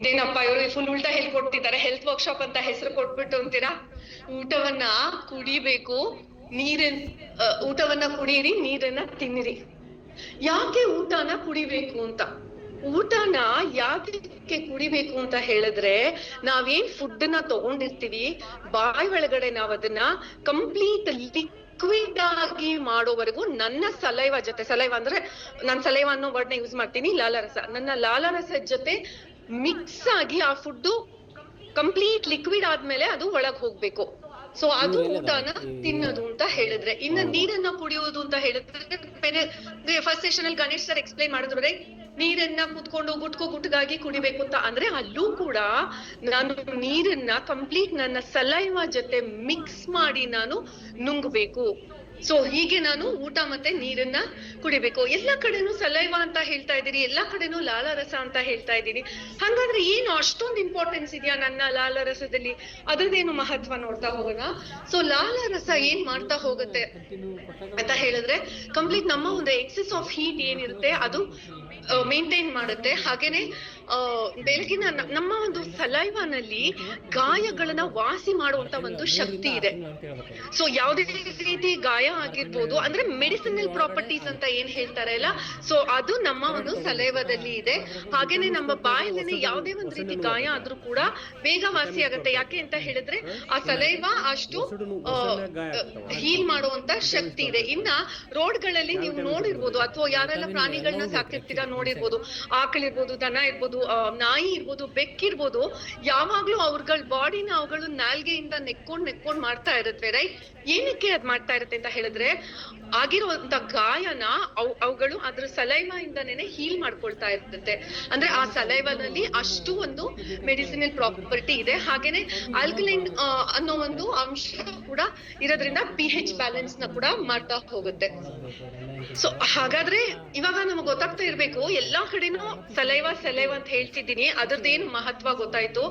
ಇದೇನಪ್ಪ, ಇವರು ಫುಲ್ ಉಲ್ಟಾ ಹೇಳ್ಕೊಡ್ತಿದ್ದಾರೆ ಹೆಲ್ತ್ ವರ್ಕ್ಶಾಪ್ ಅಂತ ಹೆಸರು ಕೊಟ್ಬಿಟ್ಟು ಅಂತೀರಾ? ಊಟವನ್ನ ಕುಡಿಬೇಕು, ನೀರನ್ ಊಟವನ್ನ ಕುಡೀರಿ ನೀರನ್ನ ತಿನ್ನಿರಿ. ಯಾಕೆ ಊಟನ ಕುಡಿಬೇಕು ಅಂತ? ಊಟನ ಯಾಕೆ ಕುಡಿಬೇಕು ಅಂತ ಹೇಳಿದ್ರೆ, ನಾವೇನ್ ಫುಡ್ನ ತಗೊಂಡಿರ್ತೀವಿ, ಬಾಯಿ ಒಳಗಡೆ ನಾವ್ ಅದನ್ನ ಕಂಪ್ಲೀಟ್ ಲಿಕ್ವಿಡ್ ಆಗಿ ಮಾಡೋವರೆಗೂ ನನ್ನ ಸಲೈವ ಜೊತೆ, ಸಲೈವ ಅಂದ್ರೆ ನಾನ್ ಸಲೈವ ಅನ್ನೋ ವರ್ಡ್ನ ಯೂಸ್ ಮಾಡ್ತೀನಿ, ಲಾಲಾರಸ. ನನ್ನ ಲಾಲಾರಸ ಜೊತೆ ಮಿಕ್ಸ್ ಆಗಿ ಆ ಫುಡ್ ಕಂಪ್ಲೀಟ್ ಲಿಕ್ವಿಡ್ ಆದ್ಮೇಲೆ ಅದು ಒಳಗ್ ಹೋಗ್ಬೇಕು. ಸೊ ಅದು ಊಟನ ತಿನ್ನೋದು ಅಂತ ಹೇಳಿದ್ರೆ. ಇನ್ನ ನೀರನ್ನ ಕುಡಿಯೋದು ಅಂತ ಹೇಳಿದ್ರೆ ಫಸ್ಟ್ ಸೆಷನ್ ಅಲ್ಲಿ ಗಣೇಶ್ ಸರ್ ಎಕ್ಸ್ಪ್ಲೈನ್ ಮಾಡಿದ್ರೆ ನೀರನ್ನ ಕುತ್ಕೊಂಡು ಗುಟ್ಕು ಗುಟ್ಗಾಗಿ ಕುಡಿಬೇಕು ಅಂತ ಅಂದ್ರೆ ಅಲ್ಲೂ ಕೂಡ ನಾನು ನೀರನ್ನ ಕಂಪ್ಲೀಟ್ ನನ್ನ ಸಲೈವ ಜೊತೆ ಮಿಕ್ಸ್ ಮಾಡಿ ನಾನು ನುಂಗ್ಬೇಕು. ಸೊ ಹೀಗೆ ನಾನು ಊಟ ಮತ್ತೆ ನೀರನ್ನ ಕುಡಿಬೇಕು. ಎಲ್ಲಾ ಕಡೆನೂ ಸಲೈವ ಅಂತ ಹೇಳ್ತಾ ಇದ್ದೀರಿ ಎಲ್ಲಾ ಕಡೆನೂ ಲಾಲಾರಸ ಅಂತ ಹೇಳ್ತಾ ಇದ್ದೀರಿ ಹಂಗಾದ್ರೆ ಏನು ಅಷ್ಟೊಂದು ಇಂಪಾರ್ಟೆನ್ಸ್ ಇದೆಯಾ ನನ್ನ ಲಾಲಾರಸದಲ್ಲಿ? ಅದ್ರದ್ದೇನು ಮಹತ್ವ ನೋಡ್ತಾ ಹೋಗೋಣ? ಸೊ ಲಾಲಾರಸ ಏನ್ ಮಾಡ್ತಾ ಹೋಗುತ್ತೆ ಅಂತ ಹೇಳಿದ್ರೆ ಕಂಪ್ಲೀಟ್ ನಮ್ಮ ಒಂದು ಎಕ್ಸೆಸ್ ಆಫ್ ಹೀಟ್ ಏನಿರುತ್ತೆ, ಅದು ಮೇಂಟೈನ್ ಮಾಡುತ್ತೆ. ಹಾಗೇನೆ ಬೆಳಗಿನ ನಮ್ಮ ಒಂದು ಸಲೈವನಲ್ಲಿ ಗಾಯಗಳನ್ನ ವಾಸಿ ಮಾಡುವಂತ ಒಂದು ಶಕ್ತಿ ಇದೆ. ಸೊ ಯಾವುದೇ ರೀತಿ ಗಾಯ ಆಗಿರ್ಬೋದು, ಅಂದ್ರೆ ಮೆಡಿಸಿನಲ್ ಪ್ರಾಪರ್ಟೀಸ್ ಅಂತ ಏನ್ ಹೇಳ್ತಾರೆ ಅಲ್ಲ? ಸೊ ಅದು ನಮ್ಮ ಒಂದು ಸಲೈವದಲ್ಲಿ ಇದೆ. ಹಾಗೇನೆ ನಮ್ಮ ಬಾಯಲ್ಲೇನೆ ಯಾವುದೇ ಒಂದು ರೀತಿ ಗಾಯ ಆದ್ರೂ ಕೂಡ ಬೇಗ ವಾಸಿ ಆಗುತ್ತೆ. ಯಾಕೆ ಅಂತ ಹೇಳಿದ್ರೆ, ಆ ಸಲೈವ ಅಷ್ಟು ಹೀಲ್ ಮಾಡುವಂತ ಶಕ್ತಿ ಇದೆ. ಇನ್ನ ರೋಡ್ಗಳಲ್ಲಿ ನೀವು ನೋಡಿರ್ಬೋದು, ಅಥವಾ ಯಾರೆಲ್ಲ ಪ್ರಾಣಿಗಳನ್ನ ಸಾಕಿರ್ತೀರಾ ನೋಡಿರ್ಬೋದು, ಆಕಳಿರ್ಬೋದು, ದನ ಇರ್ಬೋದು ನಾಯಿ ಇರ್ಬೋದು ಬೆಕ್ಕಿರ್ಬೋದು ಯಾವಾಗ್ಲೂ ಅವ್ರಗಳ ಬಾಡಿನ ಅವುಗಳು ನಾಲ್ಗೆಯಿಂದ ನೆಕ್ಕೊಂಡ್ ನೆಕ್ಕೊಂಡ್ ಮಾಡ್ತಾ ಇರುತ್ತೆ ರೈಟ್ ಏನಕ್ಕೆ ಅದ್ ಮಾಡ್ತಾ ಇರುತ್ತೆ ಅಂತ ಹೇಳಿದ್ರೆ, ಆಗಿರುವಂತ ಗಾಯನ ಅವ್, ಅವುಗಳು ಅದ್ರ ಸಲೈವ ಹೀಲ್ ಮಾಡ್ಕೊಳ್ತಾ ಇರ್ತದೆ ಅಂದ್ರೆ ಆ ಸಲೈವನಲ್ಲಿ ಅಷ್ಟು ಒಂದು ಮೆಡಿಸಿನಲ್ ಪ್ರಾಪರ್ಟಿ ಇದೆ. ಹಾಗೇನೆ ಆಲ್ಕಲೈನ್ ಅನ್ನೋ ಒಂದು ಅಂಶ ಕೂಡ ಇರೋದ್ರಿಂದ ಪಿ ಹೆಚ್ ಬ್ಯಾಲೆನ್ಸ್ನ ಕೂಡ ಮಾಡ್ತಾ ಹೋಗುತ್ತೆ. ಸೊ ಹಾಗಾದ್ರೆ ಇವಾಗ ನಮಗೆ ಗೊತ್ತಾಗ್ತಾ ಇರ್ಬೇಕು, ಎಲ್ಲಾ ಕಡೆನೂ ಸಲೈವ ಸಲೈವ ಅಂತ ಹೇಳ್ತಿದ್ದೀನಿ. ಅದ್ರದ್ದೇನು ಮಹತ್ವ ಗೊತ್ತಾಯ್ತು?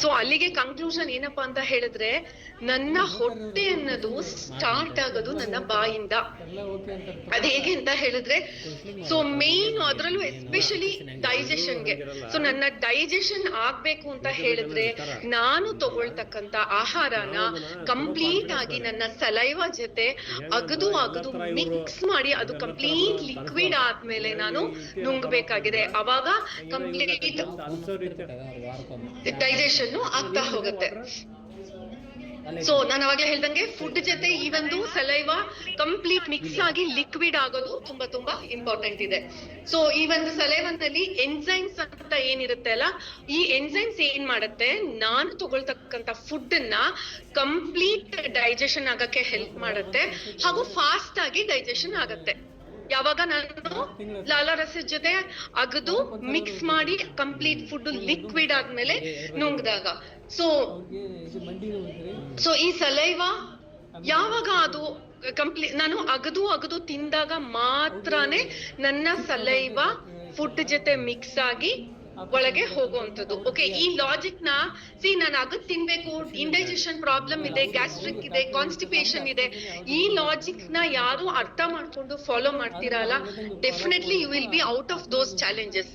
ಸೊ ಅಲ್ಲಿಗೆ ಕನ್ಕ್ಲೂಷನ್ ಏನಪ್ಪಾ ಅಂತ ಹೇಳಿದ್ರೆ, ನನ್ನ ಹೊಟ್ಟೆ ಅನ್ನೋದು ಸ್ಟಾರ್ಟ್ ಆಗೋದು ನನ್ನ ಬಾಯಿಂದ. ಅದ್ ಹೇಗೆ ಅಂತ ಹೇಳಿದ್ರೆ ಸೊ ಮೇನ್ ಅದ್ರಲ್ಲೂ ಎಸ್ಪೆಷಲಿ ಡೈಜೆಷನ್ಗೆ ಸೊ ನನ್ನ ಡೈಜೆಷನ್ ಆಗ್ಬೇಕು ಅಂತ ಹೇಳಿದ್ರೆ, ನಾನು ತಗೊಳ್ತಕ್ಕಂತ ಆಹಾರನ ಕಂಪ್ಲೀಟ್ ಆಗಿ ನನ್ನ ಸಲೈವ ಜೊತೆ ಅಗದು ಅಗದು ಮಿಕ್ಸ್ ಮಾಡಿ, ಅದು ಕಂಪ್ಲೀಟ್ ಲಿಕ್ವಿಡ್ ಆದ್ಮೇಲೆ ನಾನು ನುಂಗ್ಬೇಕಾಗಿದೆ. ಅವಾಗ ಕಂಪ್ಲೀಟ್ ಡೈಜೆಷನ್ ಆಗ್ತಾ ಹೋಗುತ್ತೆ. ಸೊ ನಾನು ಅವಾಗಲೇ ಹೇಳ್ದಂಗೆ ಫುಡ್ ಜೊತೆ ಈ ಒಂದು ಸಲೈವ ಕಂಪ್ಲೀಟ್ ಮಿಕ್ಸ್ ಆಗಿ ಲಿಕ್ವಿಡ್ ಆಗೋದು ತುಂಬಾ ತುಂಬಾ ಇಂಪಾರ್ಟೆಂಟ್ ಇದೆ. ಸೊ ಈ ಒಂದು ಸಲೈವನಲ್ಲಿ ಎನ್ಸೈಮ್ಸ್ ಅಂತ ಏನಿರುತ್ತೆ ಅಲ್ಲ, ಈ ಎನ್ಸೈಮ್ಸ್ ಏನ್ ಮಾಡುತ್ತೆ? ನಾನು ತಗೊಳ್ತಕ್ಕಂತ ಫುಡ್ನ ಕಂಪ್ಲೀಟ್ ಡೈಜೆಷನ್ ಆಗಕ್ಕೆ ಹೆಲ್ಪ್ ಮಾಡುತ್ತೆ ಹಾಗೂ ಫಾಸ್ಟ್ ಆಗಿ ಡೈಜೆಷನ್ ಆಗತ್ತೆ. ಯಾವಾಗ ನಾನು ಲಾಲಾರಸದ ಜೊತೆ ಅಗದು ಮಿಕ್ಸ್ ಮಾಡಿ ಕಂಪ್ಲೀಟ್ ಫುಡ್ ಲಿಕ್ವಿಡ್ ಆದ್ಮೇಲೆ ನುಂಗ್ದಾಗ. ಸೊ ಸೊ ಈ ಸಲೈವ ಯಾವಾಗ ಅದು ಕಂಪ್ಲೀಟ್ ನಾನು ಅಗದು ಅಗದು ತಿಂದಾಗ ಮಾತ್ರನೇ ನನ್ನ ಸಲೈವ ಫುಡ್ ಜೊತೆ ಮಿಕ್ಸ್ ಆಗಿ ಒಳಗೆ ಹೋಗುವಂಥದ್ದು. ಓಕೆ ಈ ಲಾಜಿಕ್ನ ಸಿ ನಾನು ಅಗದ್ ತಿನ್ಬೇಕು ಇಂಡೈಜೆಷನ್ ಪ್ರಾಬ್ಲಮ್ ಇದೆ ಗ್ಯಾಸ್ಟ್ರಿಕ್ ಇದೆ ಕಾನ್ಸ್ಟಿಪೇಷನ್ ಇದೆ. ಈ ಲಾಜಿಕ್ನ ಯಾರು ಅರ್ಥ ಮಾಡ್ಕೊಂಡು ಫಾಲೋ ಮಾಡ್ತೀರಲ್ಲ definitely you will be out of those challenges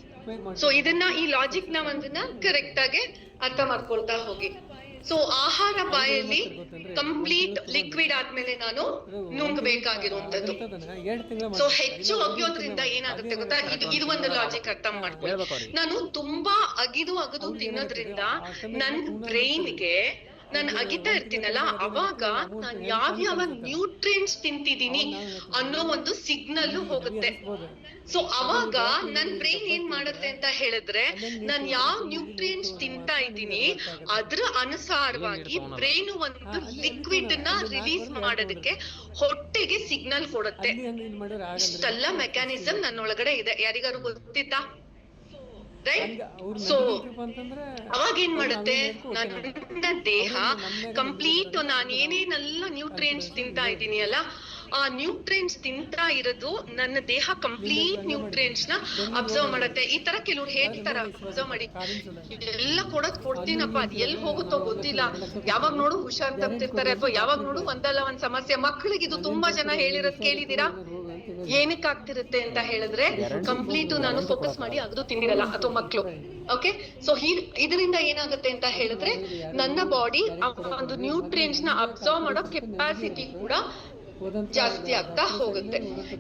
so ಇದನ್ನ, ಈ ಲಾಜಿಕ್ನ ಒಂದನ್ನ ಕರೆಕ್ಟ್ ಆಗಿ ಅರ್ಥ ಮಾಡ್ಕೊಳ್ತಾ ಹೋಗಿ. ಸೊ ಆಹಾರ ಬಾಯಲ್ಲಿ ಕಂಪ್ಲೀಟ್ ಲಿಕ್ವಿಡ್ ಆದ್ಮೇಲೆ ನಾನು ನುಂಗ್ಬೇಕಾಗಿರುವಂತದ್ದು ಸೊ ಹೆಚ್ಚು ಅಗಿಯೋದ್ರಿಂದ ಏನಾಗುತ್ತೆ ಗೊತ್ತಾ? ಇದು ಇದು ಒಂದು ಲಾಜಿಕ್ ಅರ್ಥ ಮಾಡ್ಕೊಳ್ಳಿ. ನಾನು ತುಂಬಾ ಅಗಿದು ಅಗದು ತಿನ್ನೋದ್ರಿಂದ ನನ್ ಬ್ರೈನ್ಗೆ ನಾನು ಅಗಿತಾ ಇರ್ತೀನಲ್ಲ, ಅವಾಗ ನಾನ್ ಯಾವ ಯಾವ ನ್ಯೂಟ್ರಿಯೆಂಟ್ಸ್ ತಿಂತಿದೀನಿ ಅನ್ನೋ ಒಂದು ಸಿಗ್ನಲ್ ಹೋಗುತ್ತೆ. ಸೊ ಅವಾಗ ನನ್ ಬ್ರೈನ್ ಏನ್ ಮಾಡುತ್ತೆ ಅಂತ ಹೇಳಿದ್ರೆ, ನಾನ್ ಯಾವ ನ್ಯೂಟ್ರಿಯೆಂಟ್ಸ್ ತಿಂತಾ ಇದ್ದೀನಿ, ಅದ್ರ ಅನುಸಾರವಾಗಿ ಬ್ರೈನ್ ಒಂದು ಲಿಕ್ವಿಡ್ನ ರಿಲೀಸ್ ಮಾಡೋದಕ್ಕೆ ಹೊಟ್ಟೆಗೆ ಸಿಗ್ನಲ್ ಕೊಡುತ್ತೆ. ಇಷ್ಟೆಲ್ಲ ಮೆಕ್ಯಾನಿಸಮ್ ನನ್ನೊಳಗಡೆ ಇದೆ. ಯಾರಿಗಾರು ಗೊತ್ತಿತ್ತಾ? ಸೊ ಅವಾಗ ಏನ್ ಮಾಡುತ್ತೆ? ನನ್ನ ದೇಹ ಕಂಪ್ಲೀಟ್ ನಾನು ಏನೇನೆಲ್ಲ ನ್ಯೂಟ್ರಿಯೆಂಟ್ಸ್ ತಿಂತಾ ಇದ್ದೀನಿ ಅಲ್ಲ ಆ ನ್ಯೂಟ್ರಿಯೆಂಟ್ಸ್ ತಿಂತಾ ಇರೋದು ನನ್ನ ದೇಹ ಕಂಪ್ಲೀಟ್ ನ್ಯೂಟ್ರಿಯೆಂಟ್ಸ್ನ ಅಬ್ಸರ್ವ್ ಮಾಡುತ್ತೆ. ಈ ತರ ಕೆಲವ್ರು ಹೇಳ್ತಾರ ಅಬ್ಸರ್ವ್ ಮಾಡಿ. ಎಲ್ಲ ಕೊಡೋದ್ ಕೊಡ್ತೀನಪ್ಪ ಅದ್ ಎಲ್ಲಿ ಹೋಗುತ್ತೋ ಗೊತ್ತಿಲ್ಲ. ಯಾವಾಗ ನೋಡು ಹುಷಾರ್ ತಪ್ತಿರ್ತಾರೆ ಅಥವಾ ಯಾವಾಗ ನೋಡು ಒಂದಲ್ಲ ಒಂದ್ ಸಮಸ್ಯೆ. ಮಕ್ಕಳಿಗೆ ಇದು ತುಂಬಾ ಜನ ಹೇಳಿರೋದ್ ಕೇಳಿದೀರಾ? ಏನಕ್ಕೆ ಆಗ್ತಿರುತ್ತೆ ಅಂತ ಹೇಳಿದ್ರೆ ಕಂಪ್ಲೀಟ್ ನಾನು ಫೋಕಸ್ ಮಾಡಿ ಅದು ತಿಂದಿರಲ್ಲ ಅಥವಾ ಮಕ್ಕಳು. ಓಕೆ ಸೊ ಇದರಿಂದ ಏನಾಗುತ್ತೆ ಅಂತ ಹೇಳಿದ್ರೆ ನನ್ನ ಬಾಡಿ ಒಂದು ನ್ಯೂಟ್ರಿಯೆಂಟ್ಸ್ನ ಅಬ್ಸರ್ವ್ ಮಾಡೋ ಕೆಪಾಸಿಟಿ ಕೂಡ ಜಾಸ್ತಿ ಆಗ್ತಾ ಹೋಗುತ್ತೆ.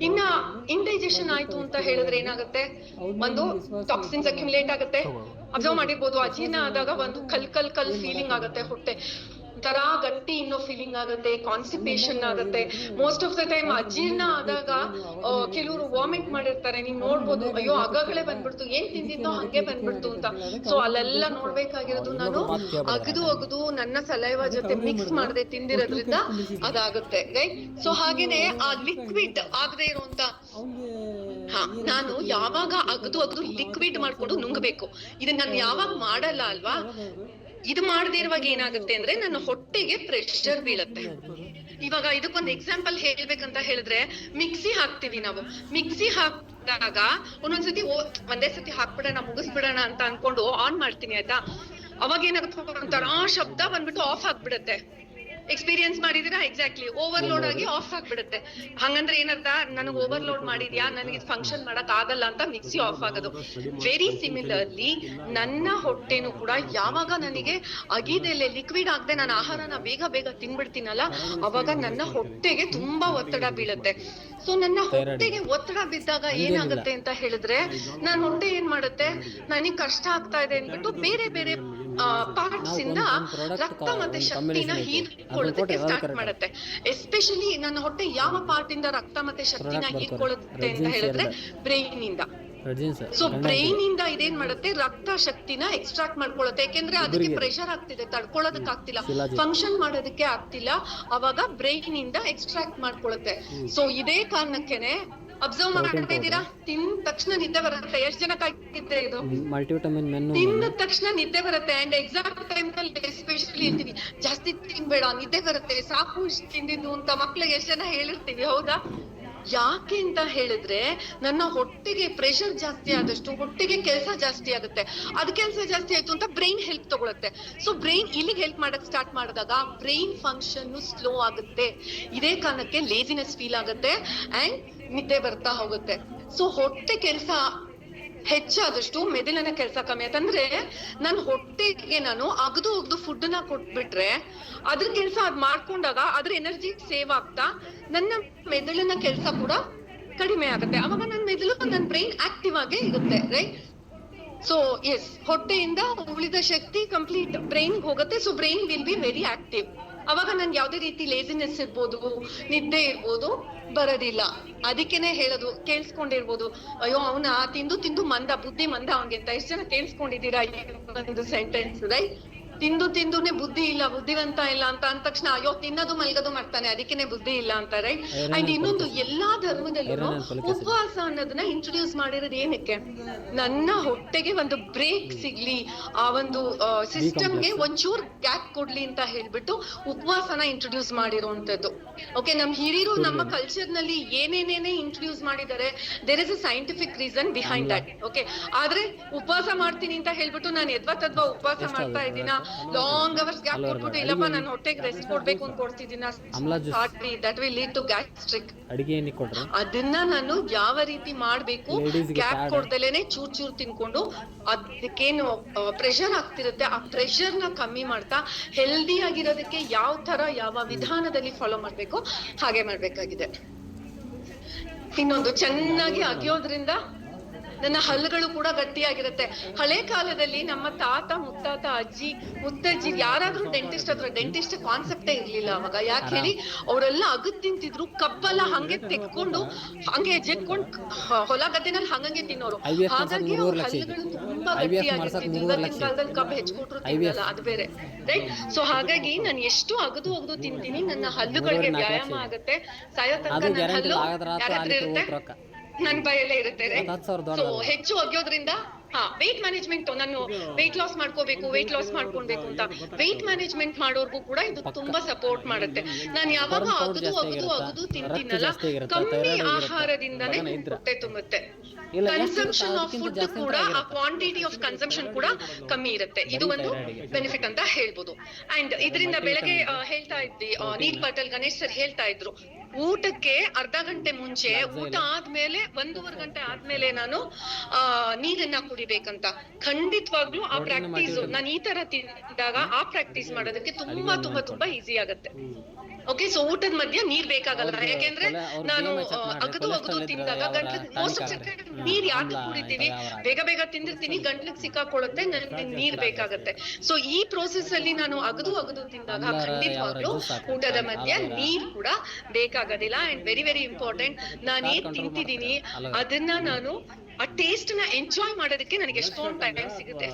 ಇನ್ನ ಇಂಡೈಜೆಷನ್ ಆಯ್ತು ಅಂತ ಹೇಳಿದ್ರೆ ಏನಾಗುತ್ತೆ? ಒಂದು ಟಾಕ್ಸಿನ್ಸ್ ಅಕ್ಯುಮುಲೇಟ್ ಆಗುತ್ತೆ. ಅಬ್ಸರ್ವ್ ಮಾಡಿರ್ಬೋದು. ಅಜೀರ್ಣ ಆದಾಗ ಒಂದು ಕಲ್ ಕಲ್ ಕಲ್ ಫೀಲಿಂಗ್ ಆಗುತ್ತೆ ಹೊಟ್ಟೆ. ಒಂಥರ ಗಟ್ಟಿ ಇನ್ನೋ ಫೀಲಿಂಗ್ ಆಗುತ್ತೆ ಕಾನ್ಸ್ಟಿಪೇಷನ್ ಆಗುತ್ತೆ. ಮೋಸ್ಟ್ ಆಫ್ ದ ಟೈಮ್ ಅಜೀರ್ಣ ಆದಾಗ ಕೆಲವರು ವಾಮಿಟ್ ಮಾಡಿರ್ತಾರೆ. ನೀವು ನೋಡ್ಬೋದು ಅಯ್ಯೋ ಅಗಗಳೇ ಬಂದ್ಬಿಡ್ತು. ಏನ್ ತಿಂದಿದ್ದೋ ಹಂಗೆ ಬಂದ್ಬಿಡ್ತು ಅಂತ. ಸೊ ಅಲ್ಲೆಲ್ಲ ನೋಡ್ಬೇಕಾಗಿರೋದು ನಾನು ಅಗದು ಅಗದು ನನ್ನ ಸಲೈವ ಜೊತೆ ಮಿಕ್ಸ್ ಮಾಡದೆ ತಿಂದಿರೋದ್ರಿಂದ ಅದಾಗುತ್ತೆ ರೈಟ್ ಸೊ ಹಾಗೇನೆ ಆ ಲಿಕ್ವಿಡ್ ಆಗದೆ ಇರುವಂತ ಹಾ ನಾನು ಯಾವಾಗ ಅಗದು ಅಗದು ಲಿಕ್ವಿಡ್ ಮಾಡ್ಕೊಂಡು ನುಂಗಬೇಕು. ಇದನ್ನ ನಾನು ಯಾವಾಗ ಮಾಡಲ್ಲ ಅಲ್ವಾ? ಇದು ಮಾಡದೇ ಇರುವಾಗ ಏನಾಗುತ್ತೆ ಅಂದ್ರೆ ನನ್ನ ಹೊಟ್ಟೆಗೆ ಪ್ರೆಷರ್ ಬೀಳತ್ತೆ. ಇವಾಗ ಇದಕ್ಕೊಂದು ಎಕ್ಸಾಂಪಲ್ ಹೇಳ್ಬೇಕಂತ ಹೇಳಿದ್ರೆ ಮಿಕ್ಸಿ ಹಾಕ್ತಿವಿ ನಾವು. ಮಿಕ್ಸಿ ಹಾಕಿದಾಗ ಒಂದೊಂದ್ಸತಿ ಒಂದೇ ಸತಿ ಹಾಕ್ಬಿಡೋಣ, ಮುಗಿಸ್ಬಿಡೋಣ ಅಂತ ಅನ್ಕೊಂಡು ಆನ್ ಮಾಡ್ತೀನಿ, ಆಯ್ತಾ? ಅವಾಗ ಏನಾಗುತ್ತೆ ಒಂಥರ ಶಬ್ದ ಬಂದ್ಬಿಟ್ಟು ಆಫ್ ಆಗ್ಬಿಡತ್ತೆ. ಎಕ್ಸ್ಪೀರಿಯನ್ಸ್ ಮಾಡಿದೀರಾ ಎಕ್ಸಾಕ್ಟ್ಲಿ ಓವರ್ಲೋಡ್ ಆಗಿ ಆಫ್ ಆಗ್ಬಿಡುತ್ತೆ. ಹಂಗಂದ್ರೆ ಏನರ್ಥ? ನನಗೆ ಓವರ್ಲೋಡ್ ಮಾಡಿದ್ಯಾ? ನನಗೆ ಫಂಕ್ಷನ್ ಮಾಡಕ್ ಆಗಲ್ಲ ಅಂತ ಮಿಕ್ಸಿ ಆಫ್ ಆಗೋದು. ವೆರಿ ಸಿಮಿಲರ್ಲಿ ನನ್ನ ಹೊಟ್ಟೆನೂ ಕೂಡ ಯಾವಾಗ ನನಗೆ ಅಗಿದೆಲೆ ಲಿಕ್ವಿಡ್ ಆಗದೆ ನಾನು ಆಹಾರನ ಬೇಗ ಬೇಗ ತಿನ್ಬಿಡ್ತೀನಲ್ಲ, ಅವಾಗ ನನ್ನ ಹೊಟ್ಟೆಗೆ ತುಂಬಾ ಒತ್ತಡ ಬೀಳುತ್ತೆ. ಸೊ ನನ್ನ ಹೊಟ್ಟೆಗೆ ಒತ್ತಡ ಬಿದ್ದಾಗ ಏನಾಗುತ್ತೆ ಅಂತ ಹೇಳಿದ್ರೆ, ನನ್ನ ಹೊಟ್ಟೆ ಏನ್ ಮಾಡುತ್ತೆ? ನನಗೆ ಕಷ್ಟ ಆಗ್ತಾ ಇದೆ ಅಂದ್ಬಿಟ್ಟು ಬೇರೆ ಬೇರೆ ಪಾರ್ಟ್ಸ್ ಇಂದ ರಕ್ತ ಮತ್ತೆ ಶಕ್ತಿನ ಹೀರ್ಕೊಳ್ಳೋದಕ್ಕೆ ಸ್ಟಾರ್ಟ್ ಮಾಡುತ್ತೆ. ಎಸ್ಪೆಷಲಿ ನನ್ನ ಹೊಟ್ಟೆ ಯಾವ ಪಾರ್ಟ್ ಇಂದ ರಕ್ತ ಮತ್ತೆ ಶಕ್ತಿನ ಹೀರ್ಕೊಳ್ಳುತ್ತೆ ಅಂತ ಹೇಳಿದ್ರೆ ಬ್ರೈನ್ ಇಂದ. ಸೊ ಬ್ರೈನ್ ಇಂದ ಇದೇನ್ ಮಾಡುತ್ತೆ? ರಕ್ತ ಶಕ್ತಿನ ಎಕ್ಸ್ಟ್ರಾಕ್ಟ್ ಮಾಡ್ಕೊಳ್ಳುತ್ತೆ. ಯಾಕೆಂದ್ರೆ ಅದಕ್ಕೆ ಪ್ರೆಷರ್ ಆಗ್ತಿದೆ ತಡ್ಕೊಳ್ಳೋದಕ್ ಆಗ್ತಿಲ್ಲ. ಫಂಕ್ಷನ್ ಮಾಡೋದಕ್ಕೆ ಆಗ್ತಿಲ್ಲ. ಅವಾಗ ಬ್ರೈನ್ ಇಂದ ಎಕ್ಸ್ಟ್ರಾಕ್ಟ್ ಮಾಡ್ಕೊಳ್ಳುತ್ತೆ. ಸೊ ಇದೇ ಕಾರಣಕ್ಕೆನೆ ಅಬ್ಸರ್ವ್ ಮಾಡ್ತಾ ಇದ್ದೀರಾ? ತಿಂದ ತಕ್ಷಣ ನಿದ್ದೆ ಬರುತ್ತೆ. ಎಷ್ಟ್ ಜನ ಕಾಯ್ತಿದ್ದೆ ಇದು? ಮಲ್ಟಿವಿಟಮಿನ್ ಮೆನು ತಿಂದ ತಕ್ಷಣ ನಿದ್ದೆ ಬರುತ್ತೆ. ಅಂಡ್ ಎಕ್ಸಾಮ್ ಟೈಮ್ನಲ್ಲಿ ಎಸ್ಪೆಷಲಿ ಹೇಳ್ತೀವಿ ಜಾಸ್ತಿ ತಿನ್ಬೇಡ ನಿದ್ದೆ ಬರುತ್ತೆ. ಸಾಕು ಇಷ್ಟು ತಿಂದಿದ್ದು ಅಂತ ಮಕ್ಳಿಗೆ ಎಷ್ಟ್ ಜನ ಹೇಳಿರ್ತೀವಿ ಹೌದಾ? ಯಾಕೆ ಅಂತ ಹೇಳಿದ್ರೆ ನನ್ನ ಹೊಟ್ಟೆಗೆ ಪ್ರೆಷರ್ ಜಾಸ್ತಿ ಆದಷ್ಟು ಹೊಟ್ಟೆಗೆ ಕೆಲಸ ಜಾಸ್ತಿ ಆಗುತ್ತೆ. ಅದ್ ಕೆಲಸ ಜಾಸ್ತಿ ಆಯ್ತು ಅಂತ ಬ್ರೈನ್ ಹೆಲ್ಪ್ ತಗೊಳುತ್ತೆ. ಸೊ ಬ್ರೈನ್ ಇಲ್ಲಿಗೆ ಹೆಲ್ಪ್ ಮಾಡಕ್ ಸ್ಟಾರ್ಟ್ ಮಾಡಿದಾಗ ಬ್ರೈನ್ ಫಂಕ್ಷನ್ ಸ್ಲೋ ಆಗುತ್ತೆ. ಇದೇ ಕಾರಣಕ್ಕೆ ಲೇಸಿನೆಸ್ ಫೀಲ್ ಆಗುತ್ತೆ ಅಂಡ್ ನಿದ್ದೆ ಬರ್ತಾ ಹೋಗುತ್ತೆ. ಸೊ ಹೊಟ್ಟೆ ಕೆಲಸ ಹೆಚ್ಚಾದಷ್ಟು ಮೆದುಳಿನ ಕೆಲಸ ಕಮ್ಮಿ. ಯಾಕಂದ್ರೆ ನನ್ನ ಹೊಟ್ಟೆಗೆ ನಾನು ಅಗದು ಒಗ್ದು ಫುಡ್ನ ಕೊಟ್ಬಿಟ್ರೆ ಅದ್ರ ಕೆಲಸ ಅದ್ ಮಾಡ್ಕೊಂಡಾಗ ಅದ್ರ ಎನರ್ಜಿ ಸೇವ್ ಆಗ್ತಾ ನನ್ನ ಮೆದುಳಿನ ಕೆಲಸ ಕೂಡ ಕಡಿಮೆ ಆಗುತ್ತೆ. ಅವಾಗ ನನ್ನ ಮೆದುಳು ನನ್ನ ಬ್ರೈನ್ ಆಕ್ಟಿವ್ ಆಗೇ ಇರುತ್ತೆ ರೈಟ್ ಸೊ ಎಸ್ ಹೊಟ್ಟೆಯಿಂದ ಉಳಿದ ಶಕ್ತಿ ಕಂಪ್ಲೀಟ್ ಬ್ರೈನ್ ಹೋಗುತ್ತೆ so brain will be very active ಅವಾಗ ನನ್ಗೆ ಯಾವ್ದೇ ರೀತಿ ಲೇಸಿನೆಸ್ ಇರ್ಬೋದು, ನಿದ್ದೆ ಇರ್ಬೋದು, ಬರೋದಿಲ್ಲ. ಅದಕ್ಕೇನೆ ಹೇಳೋದು, ಕೇಳಿಸ್ಕೊಂಡಿರ್ಬೋದು, ಅಯ್ಯೋ, ಅವನ ತಿಂದು ತಿಂದು ಮಂದ, ಬುದ್ಧಿ ಮಂದ ಅವನ್ಗೆ ಅಂತ. ಎಷ್ಟು ಜನ ಕೇಳಿಸ್ಕೊಂಡಿದ್ದೀರಾ ಒಂದು ಸೆಂಟೆನ್ಸ್ ರೈಟ್ ತಿಂದು ತಿಂದುನೆ ಬುದ್ಧಿ ಇಲ್ಲ ಬುದ್ಧಿವಂತ ಇಲ್ಲ ಅಂತ ಅಂದ ತಕ್ಷಣ ಅಯ್ಯೋ ತಿನ್ನೋದು ಮಲ್ಗೋದು ಮಾಡ್ತಾನೆ ಅದಕ್ಕೆ ಬುದ್ಧಿ ಇಲ್ಲ ಅಂತ ರೈಟ್ ಅಂಡ್ ಇನ್ನೊಂದು ಎಲ್ಲಾ ಧರ್ಮದಲ್ಲೂ ಉಪವಾಸ ಅನ್ನೋದನ್ನ ಇಂಟ್ರೊಡ್ಯೂಸ್ ಮಾಡಿರೋದು ಏನಕ್ಕೆ? ನನ್ನ ಹೊಟ್ಟೆಗೆ ಒಂದು ಬ್ರೇಕ್ ಸಿಗ್ಲಿ ಆ ಒಂದು ಸಿಸ್ಟಮ್ಗೆ ಒಂಚೂರ್ ಗ್ಯಾಪ್ ಕೊಡ್ಲಿ ಅಂತ ಹೇಳ್ಬಿಟ್ಟು ಉಪವಾಸನ ಇಂಟ್ರೊಡ್ಯೂಸ್ ಮಾಡಿರುವಂತದ್ದು ಓಕೆ ನಮ್ ಹಿರಿಯರು ನಮ್ಮ ಕಲ್ಚರ್ನಲ್ಲಿ ಏನೇನೇನೆ ಇಂಟ್ರೊಡ್ಯೂಸ್ ಮಾಡಿದ್ದಾರೆ there is a scientific reason behind that okay ಆದ್ರೆ ಉಪವಾಸ ಮಾಡ್ತೀನಿ ಅಂತ ಹೇಳ್ಬಿಟ್ಟು ನಾನು ಎದ್ವಾ ತದ್ವಾ ಉಪವಾಸ ಮಾಡ್ತಾ ಇದ್ದೀನ? ಲಾಂಗ್ ಅವರ್ಸ್ ಗ್ಯಾಪ್ ಕೊಟ್ಬಿಟ್ಟು ಇಲ್ಲಪ್ಪ ನಾನು ಹೊಟ್ಟೆಗೆ ರೆಸ್ಟ್ ಕೊಡ್ಬೇಕು ಅಂತ ಕೊಡ್ತಿದ್ದೀನಿ that will lead to gastric ಅಡಿಗೆ ಅದನ್ನ ನಾನು ಯಾವ ರೀತಿ ಮಾಡ್ಬೇಕು? ಗ್ಯಾಪ್. ಕೊಡ್ದಲೇನೆ ಚೂರ್ ಚೂರ್ ತಿನ್ಕೊಂಡು ಅದಕ್ಕೇನು ಪ್ರೆಷರ್ ಆಗ್ತಿರುತ್ತೆ. ಆ ಪ್ರೆಷರ್ನ ಕಮ್ಮಿ ಮಾಡ್ತಾ ಹೆಲ್ದಿ ಆಗಿರೋದಕ್ಕೆ ಯಾವ ತರ ಯಾವ ವಿಧಾನದಲ್ಲಿ ಫಾಲೋ ಮಾಡ್ಬೇಕು? ಹಾಗೆ ಮಾಡ್ಬೇಕಾಗಿದೆ. ಇನ್ನೊಂದು ಚೆನ್ನಾಗಿ ಅಗಿಯೋದ್ರಿಂದ ನನ್ನ ಹಲ್ಲುಗಳು ಕೂಡ ಗಟ್ಟಿಯಾಗಿರುತ್ತೆ. ಹಳೆ ಕಾಲದಲ್ಲಿ ನಮ್ಮ ತಾತ ಮುತ್ತಾತ ಅಜ್ಜಿ ಮುತ್ತಜ್ಜಿ ಯಾರಾದ್ರೂ ಡೆಂಟಿಸ್ಟ್ ಹತ್ರ ಡೆಂಟಿಸ್ಟ್ ಕಾನ್ಸೆಪ್ಟೇ ಇರ್ಲಿಲ್ಲ ಅವಾಗ. ಯಾಕೆ ಹೇಳಿ? ಅವರೆಲ್ಲ ಅಗದ್ ತಿಂತಿದ್ರು ಕಬ್ಬೆಲ್ಲ ಹಂಗೆ ತೆಕ್ಕೊಂಡು ಹಂಗೆ ಜೆಕ್ಕೊಂಡ್ ಹೊಲ ಗದ್ದೆನಲ್ಲಿ ಹಂಗಂಗೆ ತಿನ್ನೋರು. ಹಾಗಾಗಿ ಅವ್ರ ಹಲ್ಲುಗಳು ತುಂಬಾ ಗಟ್ಟಿ ಆಗಿರುತ್ತೆ ಗಟ್ಟಿಯಾಗಿರ್ತಿದ್ವು ಇವತ್ತಿನ ಕಾಲದಲ್ಲಿ ಕಬ್ಬು ಹೆಚ್ಚಿಕೊಟ್ರು ತಿನ್ನಲ್ಲ ಅದು ಬೇರೆ. ರೈಟ್ ಸೊ ಹಾಗಾಗಿ ನಾನು ಎಷ್ಟು ಅಗದು ಅಗದು ತಿಂತೀನಿ. ನನ್ನ ಹಲ್ಲುಗಳಿಗೆ ವ್ಯಾಯಾಮ ಆಗುತ್ತೆ. ಸಾಯೋ ತನಕ ನನ್ನ ಹಲ್ಲು ಯಾರಾದ್ರೂ ಇರುತ್ತೆ? ನನ್ ಬಾಯಲ್ಲೇ ಇರುತ್ತೆ ಸೊ ಹೆಚ್ಚು ಒಗೆಯೋದ್ರಿಂದ ಹಾ ವೆಯ್ಟ್ ಮ್ಯಾನೇಜ್ಮೆಂಟ್ ನಾನು ವೆಯ್ಟ್ ಲಾಸ್ ಮಾಡ್ಕೋಬೇಕು ವೆಯ್ಟ್ ಲಾಸ್ ಮಾಡ್ಕೊಬೇಕು ಅಂತ. ವೆಯ್ಟ್ ಮ್ಯಾನೇಜ್ಮೆಂಟ್ ಮಾಡೋರ್ಗೂ ಕೂಡ ಇದು ತುಂಬಾ ಸಪೋರ್ಟ್ ಮಾಡುತ್ತೆ. ನಾನು ಯಾವಾಗ ಅಗದು ಅಗದು ಅಗದು ತಿಂತೀನಲ್ಲ ಕಮ್ಮಿ ಆಹಾರದಿಂದನೇ ಹೊಟ್ಟೆ ತುಂಬುತ್ತೆ. ಕನ್ಸಂಪ್ಷನ್ ಆಫ್ ಫುಡ್ ಕೂಡ ಆ ಕ್ವಾಂಟಿಟಿ ಆಫ್ ಕನ್ಸಂಪ್ಷನ್ ಕೂಡ ಕಮ್ಮಿ ಇರುತ್ತೆ. ಇದು ಒಂದು ಬೆನಿಫಿಟ್ ಅಂತ ಹೇಳ್ಬೋದು. ಅಂಡ್ ಇದರಿಂದ ಬೆಳಗ್ಗೆ ಹೇಳ್ತಾ ಇದ್ವಿ ನೀಟ್ ನೀಲ್ ಪಾಟಲ್ ಗಣೇಶ್ ಸರ್ ಹೇಳ್ತಾ ಇದ್ರು. ಊಟಕ್ಕೆ ಅರ್ಧ ಗಂಟೆ ಮುಂಚೆ ಊಟ ಆದ್ಮೇಲೆ ಒಂದೂವರೆ ಗಂಟೆ ಆದ್ಮೇಲೆ ನಾನು ಆ ನೀರನ್ನ ಕುಡಿಬೇಕಂತ. ಖಂಡಿತವಾಗ್ಲೂ ಆ ಪ್ರಾಕ್ಟೀಸ್ ನಾನು ಈ ತರ ತಿಂದಾಗ ಆ ಪ್ರಾಕ್ಟೀಸ್ ಮಾಡೋದಕ್ಕೆ ತುಂಬಾ ತುಂಬಾ ತುಂಬಾ ಈಸಿ ಆಗತ್ತೆ. ಓಕೆ ಸೊ ಊಟದ ಮಧ್ಯ ನೀರ್ ಬೇಕಾಗಲ್ಲ. ಯಾಕೆಂದ್ರೆ ನಾನು. ಅಗದು ಅಗದು ತಿಂದಾಗ ಗಂಟ್ಲು ಮೋಸ್ಟ್. ನೀರ್ ಯಾಕೆ ಕುಡಿತೀವಿ. ಬೇಗ ಬೇಗ ತಿಂದಿರ್ತೀನಿ ಗಂಟ್ಲಿಗೆ ಸಿಕ್ಕಾಕೊಳ್ಳುತ್ತೆ ನನ್ಗೆ ನೀರ್ ಬೇಕಾಗತ್ತೆ. ಸೊ ಈ ಪ್ರೋಸೆಸ್ ಅಲ್ಲಿ ನಾನು ಅಗದು ಅಗದು ತಿಂದಾಗ ಖಂಡಿತವಾಗ್ಲೂ ಊಟದ ಮಧ್ಯ. ನೀರ್ ಕೂಡ ಬೇಕಾಗೋದಿಲ್ಲ. ಅಂಡ್ ವೆರಿ ವೆರಿ ಇಂಪಾರ್ಟೆಂಟ್ ನಾನು ಏನ್ control ತಿಂತಿದ್ದೀನಿ ಅದನ್ನ ನಾನು ಆ ಟೇಸ್ಟ್ನ ಎಂಜಾಯ್ ಮಾಡೋದಕ್ಕೆ ನನಗೆ ಎಷ್ಟೊಂದು ಟೈಮ್ ಸಿಗುತ್ತೆ.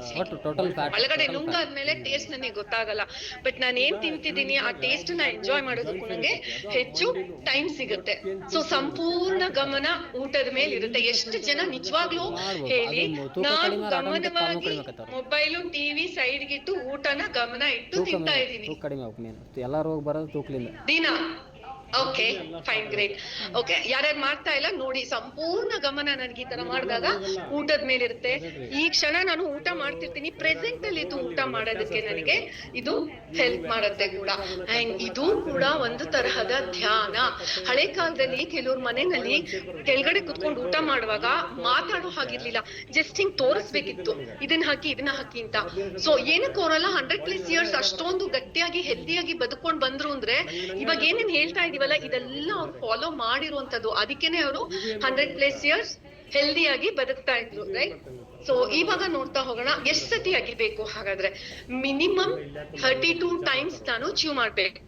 ಒಳಗಡೆ ನುಂಗಾದ್ಮೇಲೆ ಟೇಸ್ಟ್ ನನಗೆ ಗೊತ್ತಾಗಲ್ಲ. ಬಟ್ ನಾನು ಏನ್ ತಿಂತಿದ್ದೀನಿ ಆ ಟೇಸ್ಟ್ನ ಎಂಜಾಯ್ ಮಾಡೋದಕ್ಕೂ ನನಗೆ ಹೆಚ್ಚು ಟೈಮ್ ಸಿಗುತ್ತೆ. ಸೊ ಸಂಪೂರ್ಣ ಗಮನ ಊಟದ ಮೇಲೆ ಇರುತ್ತೆ. ಎಷ್ಟು ಜನ ನಿಜವಾಗ್ಲೂ ಹೇಳಿ ನಾನು ಗಮನವಾಗಿ. ಮೊಬೈಲು ಟಿವಿ ಸೈಡ್ ಗಿಟ್ಟು ಊಟನ ಗಮನ ಇಟ್ಟು ತಿಂತಾ ಇದ್ದೀನಿ. ತೂಕ ಕಡಿಮೆ ಆಗ್ಬೇಕು ಮೇನ್ ಎಲ್ಲ ರೋಗ ಬರೋದು ದಿನ ಓಕೆ ಫೈನ್ ಗ್ರೇಟ್ ಓಕೆ ಯಾರ್ಯಾರು ಮಾಡ್ತಾ ಇಲ್ಲ ನೋಡಿ ಸಂಪೂರ್ಣ ಗಮನ ನನ್ಗೆ ಈ ತರ ಮಾಡಿದಾಗ ಊಟದ ಮೇಲೆ ಇರುತ್ತೆ. ಈ ಕ್ಷಣ ನಾನು ಊಟ ಮಾಡ್ತಿರ್ತೀನಿ ಪ್ರೆಸೆಂಟ್ ಅಲ್ಲಿ ಇದು ಊಟ ಮಾಡೋದಕ್ಕೆ ನನಗೆ ಇದು ಹೆಲ್ಪ್ ಮಾಡುತ್ತೆ ಕೂಡ. ಅಂಡ್ ಇದು ಕೂಡ ಒಂದು ತರಹದ ಧ್ಯಾನ. ಹಳೆ ಕಾಲದಲ್ಲಿ ಕೆಲವ್ರ ಮನೆಯಲ್ಲಿ ಕೆಳಗಡೆ ಕುತ್ಕೊಂಡು ಊಟ ಮಾಡುವಾಗ ಮಾತಾಡೋ ಹಾಗಿರ್ಲಿಲ್ಲ. ಜಸ್ಟ್ ಹಿಂಗ್ ತೋರಿಸ್ಬೇಕಿತ್ತು. ಇದನ್ನ ಹಾಕಿ ಇದನ್ನ ಹಾಕಿ ಅಂತ. ಸೊ ಏನಕ್ಕೆ ಅವರೆಲ್ಲ ಹಂಡ್ರೆಡ್ ಪ್ಲಸ್ ಇಯರ್ಸ್ ಅಷ್ಟೊಂದು ಗಟ್ಟಿಯಾಗಿ ಹೆಲ್ದಿಯಾಗಿ ಬದುಕೊಂಡ್ ಬಂದ್ರು ಅಂದ್ರೆ ಇವಾಗ ಏನೇನ್ ಹೇಳ್ತಾ ಇದೀವಲ್ಲ ಇದೆಲ್ಲ ಅವ್ರು ಫಾಲೋ ಮಾಡಿರುವಂತದ್ದು ಅದಕ್ಕೇನೆ ಅವರು ಹಂಡ್ರೆಡ್ ಪ್ಲಸ್ ಇಯರ್ಸ್ ಹೆಲ್ದಿಯಾಗಿ ಬದುಕ್ತಾ ಇದ್ರು ರೈಟ್ ಸೊ ಇವಾಗ ನೋಡ್ತಾ ಹೋಗೋಣ ಎಷ್ಟ್ ಸತಿ ಆಗಿರ್ಬೇಕು ಹಾಗಾದ್ರೆ? ಮಿನಿಮಮ್ ಥರ್ಟಿ ಟೂ ಟೈಮ್ಸ್ ನಾನು ಚೀವ್ ಮಾಡ್ಬೇಕು.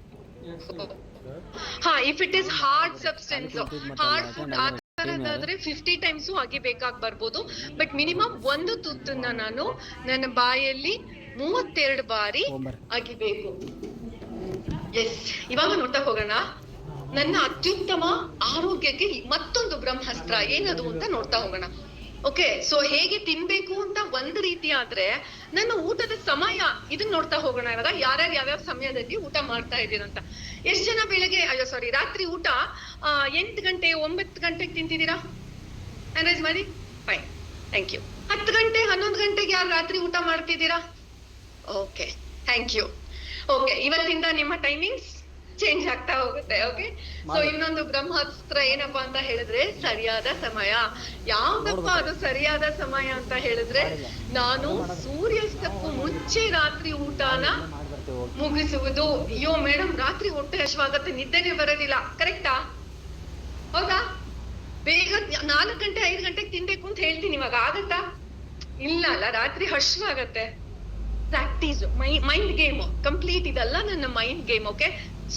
ಹಾ if it is hard substance hard food ಆ ತರದಾದ್ರೆ ಫಿಫ್ಟಿ ಟೈಮ್ಸು ಆಗಿಬೇಕಾಗಿ ಬರ್ಬೋದು ಬಟ್ ಮಿನಿಮಮ್ ಒಂದು ತುತ್ತನ್ನ ನಾನು ನನ್ನ ಬಾಯಲ್ಲಿ ಮೂವತ್ತೆರಡು ಬಾರಿ ಆಗಿಬೇಕು. ಅಗಿಬೇಕು ಎಸ್ ಇವಾಗ ನೋಡ್ತಾ ಹೋಗೋಣ. ನನ್ನ ಅತ್ಯುತ್ತಮ ಆರೋಗ್ಯಕ್ಕೆ ಮತ್ತೊಂದು ಬ್ರಹ್ಮಾಸ್ತ್ರ ಏನದು ಅಂತ ನೋಡ್ತಾ ಹೋಗೋಣ. ಓಕೆ ಸೊ ಹೇಗೆ ತಿನ್ಬೇಕು ಅಂತ ಒಂದ್ ರೀತಿ ಆದ್ರೆ ನನ್ನ ಊಟದ ಸಮಯ ಇದನ್ನ ನೋಡ್ತಾ ಹೋಗೋಣ ಇವಾಗ. ಯಾರ್ಯಾರು ಯಾವ್ಯಾವ ಸಮಯದಲ್ಲಿ ಊಟ ಮಾಡ್ತಾ ಇದ್ದೀರಂತ ಎಷ್ಟ್ ಜನ ಬೆಳಗ್ಗೆ ಅಯ್ಯೋ ಸಾರಿ ರಾತ್ರಿ ಊಟ ಎಂಟು ಗಂಟೆ, ಒಂಬತ್ತು ಗಂಟೆಗೆ ತಿಂತಿದ್ದೀರಾ? ಅನರೈಸ್ ಮಾಡಿ? ಫೈನ್ ಥ್ಯಾಂಕ್ ಯು ಹತ್ತು ಗಂಟೆ, ಹನ್ನೊಂದು ಗಂಟೆಗೆ ಯಾರು ರಾತ್ರಿ ಊಟ ಮಾಡ್ತಿದ್ದೀರಾ? ಓಕೆ ಥ್ಯಾಂಕ್ ಯು ಓಕೆ ಇವತ್ತಿಂದ ನಿಮ್ಮ ಟೈಮಿಂಗ್ಸ್ ಚೇಂಜ್ ಆಗ್ತಾ ಹೋಗುತ್ತೆ ಓಕೆ ಸೊ ಇನ್ನೊಂದು ಬ್ರಹ್ಮಾಸ್ತ್ರ ಏನಪ್ಪಾ ಅಂತ ಹೇಳಿದ್ರೆ ಸರಿಯಾದ ಸಮಯ. ಯಾವ್ದಪ್ಪ ಅದು ಸರಿಯಾದ ಸಮಯ ಅಂತ ಹೇಳಿದ್ರೆ ನಾನು ಸೂರ್ಯಾಸ್ತಕ್ಕೂ ಮುಂಚೆ ರಾತ್ರಿ ಊಟನ ಮುಗಿಸುವುದು. ಅಯ್ಯೋ ಮೇಡಮ್ ರಾತ್ರಿ ಹೊಟ್ಟೆ ಹಶವಾಗತ್ತೆ ನಿದ್ದೆನೆ ಬರೋದಿಲ್ಲ ಕರೆಕ್ಟಾ ಹೌದಾ? ಬೇಗ ನಾಲ್ಕು ಗಂಟೆ ಐದು ಗಂಟೆಗೆ ತಿನ್ಬೇಕು ಅಂತ ಹೇಳ್ತೀನಿ ಇವಾಗ. ಆಗತ್ತಾ? ಇಲ್ಲ ಅಲ್ಲ ರಾತ್ರಿ ಹಶ್ವಾಗತ್ತೆ ಪ್ರಾಕ್ಟೀಸ್ ಮೈಂಡ್ ಗೇಮ್ ಕಂಪ್ಲೀಟ್ ಇದಲ್ಲ ನನ್ನ ಮೈಂಡ್ ಗೇಮ್ ಓಕೆ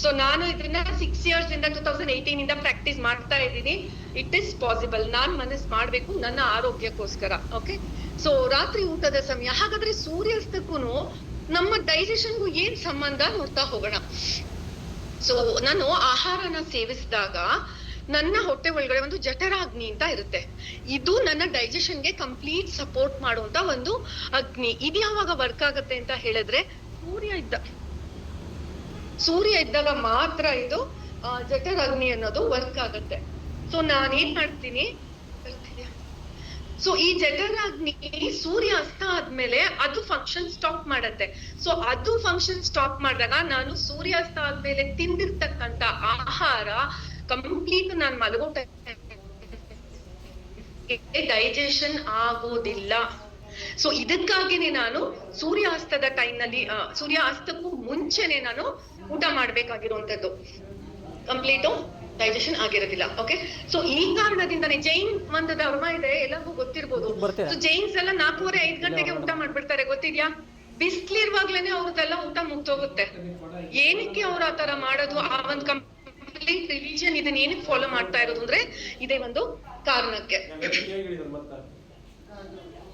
ಸೊ ನಾನು ಇದನ್ನ ಸಿಕ್ಸ್ ಇಯರ್ಸ್ ಇಂದ ಟೂ ತೌಸಂಡ್ ಏಯ್ಟೀನ್ ಇಂದ ಪ್ರಾಕ್ಟೀಸ್ ಮಾಡ್ತಾ ಇದ್ದೀನಿ. ಇಟ್ ಇಸ್ ಪಾಸಿಬಲ್ ನಾನ್ ಮನಸ್ ಮಾಡ್ಬೇಕು ನನ್ನ ಆರೋಗ್ಯಕ್ಕೋಸ್ಕರ ಓಕೆ ಸೊ ರಾತ್ರಿ ಊಟದ ಸಮಯ. ಹಾಗಾದ್ರೆ ಸೂರ್ಯಾಸ್ತಕ್ಕೂ ನಮ್ಮ ಡೈಜೆಷನ್ಗೂ ಏನ್ ಸಂಬಂಧ ನೋಡ್ತಾ ಹೋಗೋಣ. ಸೊ ನಾನು ಆಹಾರನ ಸೇವಿಸಿದಾಗ ನನ್ನ ಹೊಟ್ಟೆ ಒಳಗಡೆ ಒಂದು ಜಠರಾಗ್ನಿ ಅಂತ ಇರುತ್ತೆ. ಇದು ನನ್ನ ಡೈಜೆಷನ್ಗೆ ಕಂಪ್ಲೀಟ್ ಸಪೋರ್ಟ್ ಮಾಡುವಂತ ಒಂದು ಅಗ್ನಿ. ಇದು ಯಾವಾಗ ವರ್ಕ್ ಆಗುತ್ತೆ ಅಂತ ಹೇಳಿದ್ರೆ ಸೂರ್ಯ ಇದ್ದ ಸೂರ್ಯ ಇದ್ದಾಗ ಮಾತ್ರ ಇದು ಜಠರಾಗ್ನಿ ಅನ್ನೋದು ವರ್ಕ್ ಆಗುತ್ತೆ. ಸೊ ನಾನು ಏನ್ ಮಾಡ್ತೀನಿ ಸೊ ಈ ಜಠರಾಗ್ನಿ ಸೂರ್ಯ ಅಸ್ತ ಆದ್ಮೇಲೆ ಅದು ಫಂಕ್ಷನ್ ಸ್ಟಾಪ್ ಮಾಡತ್ತೆ. ಸೊ ಅದು ಫಂಕ್ಷನ್ ಸ್ಟಾಪ್ ಮಾಡಿದಾಗ ನಾನು ಸೂರ್ಯಾಸ್ತ ಆದ್ಮೇಲೆ ತಿಂದಿರ್ತಕ್ಕಂತ ಆಹಾರ ಕಂಪ್ಲೀಟ್ ನಾನು ಮಲಗೋ ಡೈಜೆಷನ್ ಆಗೋದಿಲ್ಲ. ಸೊ ಇದಕ್ಕಾಗಿನೇ ನಾನು ಸೂರ್ಯಾಸ್ತದ ಟೈಮ್ನಲ್ಲಿ ನಲ್ಲಿ ಆ, ಸೂರ್ಯಾಸ್ತಕ್ಕೂ ಮುಂಚೆನೆ ನಾನು ಊಟ ಮಾಡ್ಬೇಕಾಗಿರುವಂತದ್ದು ಕಂಪ್ಲೀಟು ಡೈಜೆಷನ್ ಆಗಿರೋದಿಲ್ಲ ಓಕೆ ಸೊ ಈ ಕಾರಣದಿಂದಾನೇ ಜೈನ್ ಒಂದು ಧರ್ಮ ಇದೆ ಎಲ್ಲರಿಗೂ ಗೊತ್ತಿರ್ಬೋದು? ಸೊ ಜೈನ್ಸ್ ಎಲ್ಲ ನಾಲ್ಕೂವರೆ ಐದ್ ಗಂಟೆಗೆ ಊಟ ಮಾಡ್ಬಿಡ್ತಾರೆ ಗೊತ್ತಿದ್ಯಾ? ಬಿಸ್ಲಿರುವಾಗ್ಲೇನೆ ಅವ್ರದ್ದೆಲ್ಲ ಊಟ ಮುಗ್ದೋಗುತ್ತೆ. ಏನಕ್ಕೆ ಅವ್ರು ಆತರ ಮಾಡೋದು? ಆ ಒಂದು ಕಂಪ್ಲೀಟ್ ರಿಲಿಜನ್ ಇದನ್ನ ಏನಕ್ಕೆ ಫಾಲೋ ಮಾಡ್ತಾ ಇರೋದು ಅಂದ್ರೆ ಇದೇ ಒಂದು ಕಾರಣಕ್ಕೆ.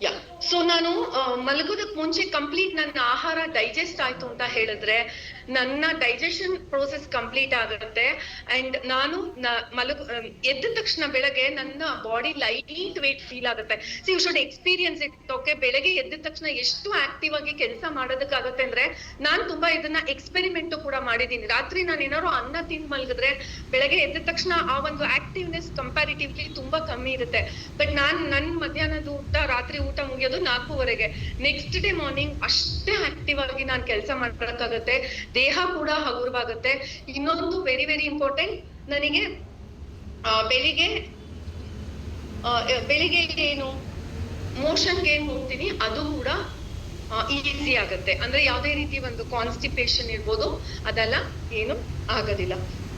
ಯಾ ಸೊ ನಾನು ಮಲಗೋದಕ್ ಮುಂಚೆ ಕಂಪ್ಲೀಟ್ ನನ್ನ ಆಹಾರ ಡೈಜೆಸ್ಟ್ ಆಯ್ತು ಅಂತ ಹೇಳಿದ್ರೆ ನನ್ನ ಡೈಜೆಷನ್ ಪ್ರೋಸೆಸ್ ಕಂಪ್ಲೀಟ್ ಆಗುತ್ತೆ. ಅಂಡ್ ನಾನು ಮಲಗ ಎದ್ದ ತಕ್ಷಣ ಬೆಳಗ್ಗೆ ನನ್ನ ಬಾಡಿ ಲೈಟ್ ವೇಟ್ ಫೀಲ್ ಆಗುತ್ತೆ. See you should experience it okay ಬೆಳಗ್ಗೆ ಎದ್ದ ತಕ್ಷಣ ಎಷ್ಟು ಆಕ್ಟಿವ್ ಆಗಿ ಕೆಲಸ ಮಾಡೋದಕ್ಕಾಗತ್ತೆ ಅಂದ್ರೆ, ನಾನು ತುಂಬಾ ಇದನ್ನ ಎಕ್ಸ್ಪೆರಿಮೆಂಟ್ ಕೂಡ ಮಾಡಿದ್ದೀನಿ. ರಾತ್ರಿ ನಾನು ಏನಾದ್ರು ಅನ್ನ ತಿಂದು ಮಲಗಿದ್ರೆ, ಬೆಳಗ್ಗೆ ಎದ್ದ ತಕ್ಷಣ ಆ ಒಂದು ಆಕ್ಟಿವ್ನೆಸ್ ಕಂಪ್ಯಾರಿಟಿವ್ಲಿ ತುಂಬಾ ಕಮ್ಮಿ ಇರುತ್ತೆ. ಬಟ್ ನಾನ್, ನನ್ ಮಧ್ಯಾಹ್ನದ ಊಟ, ರಾತ್ರಿ ಊಟ ಮುಗಿಯೋದು ನಾಲ್ಕೂವರೆಗೆ. ನೆಕ್ಸ್ಟ್ ಡೇ ಮಾರ್ನಿಂಗ್ ಅಷ್ಟೇ ಆಕ್ಟಿವ್ ಆಗಿ ನಾನು ಕೆಲಸ ಮಾಡ್ಕೊಳಕ್ಕಾಗತ್ತೆ. ದೇಹ ಕೂಡ ಹಗುರವಾಗುತ್ತೆ. ಇನ್ನೊಂದು ವೆರಿ ವೆರಿ ಇಂಪಾರ್ಟೆಂಟ್ ನನಗೆ ಬೆಳಿಗ್ಗೆ ಬೆಳಿಗ್ಗೆ ಏನು ಮೋಷನ್ಗೆ ಏನ್ ಹೋಗ್ತೀನಿ ಅದು ಕೂಡ ಈಸಿ ಆಗುತ್ತೆ. ಅಂದ್ರೆ ಯಾವುದೇ ರೀತಿ ಒಂದು ಕಾನ್ಸ್ಟಿಪೇಷನ್ ಇರ್ಬೋದು, ಅದೆಲ್ಲ ಏನು ಆಗೋದಿಲ್ಲ.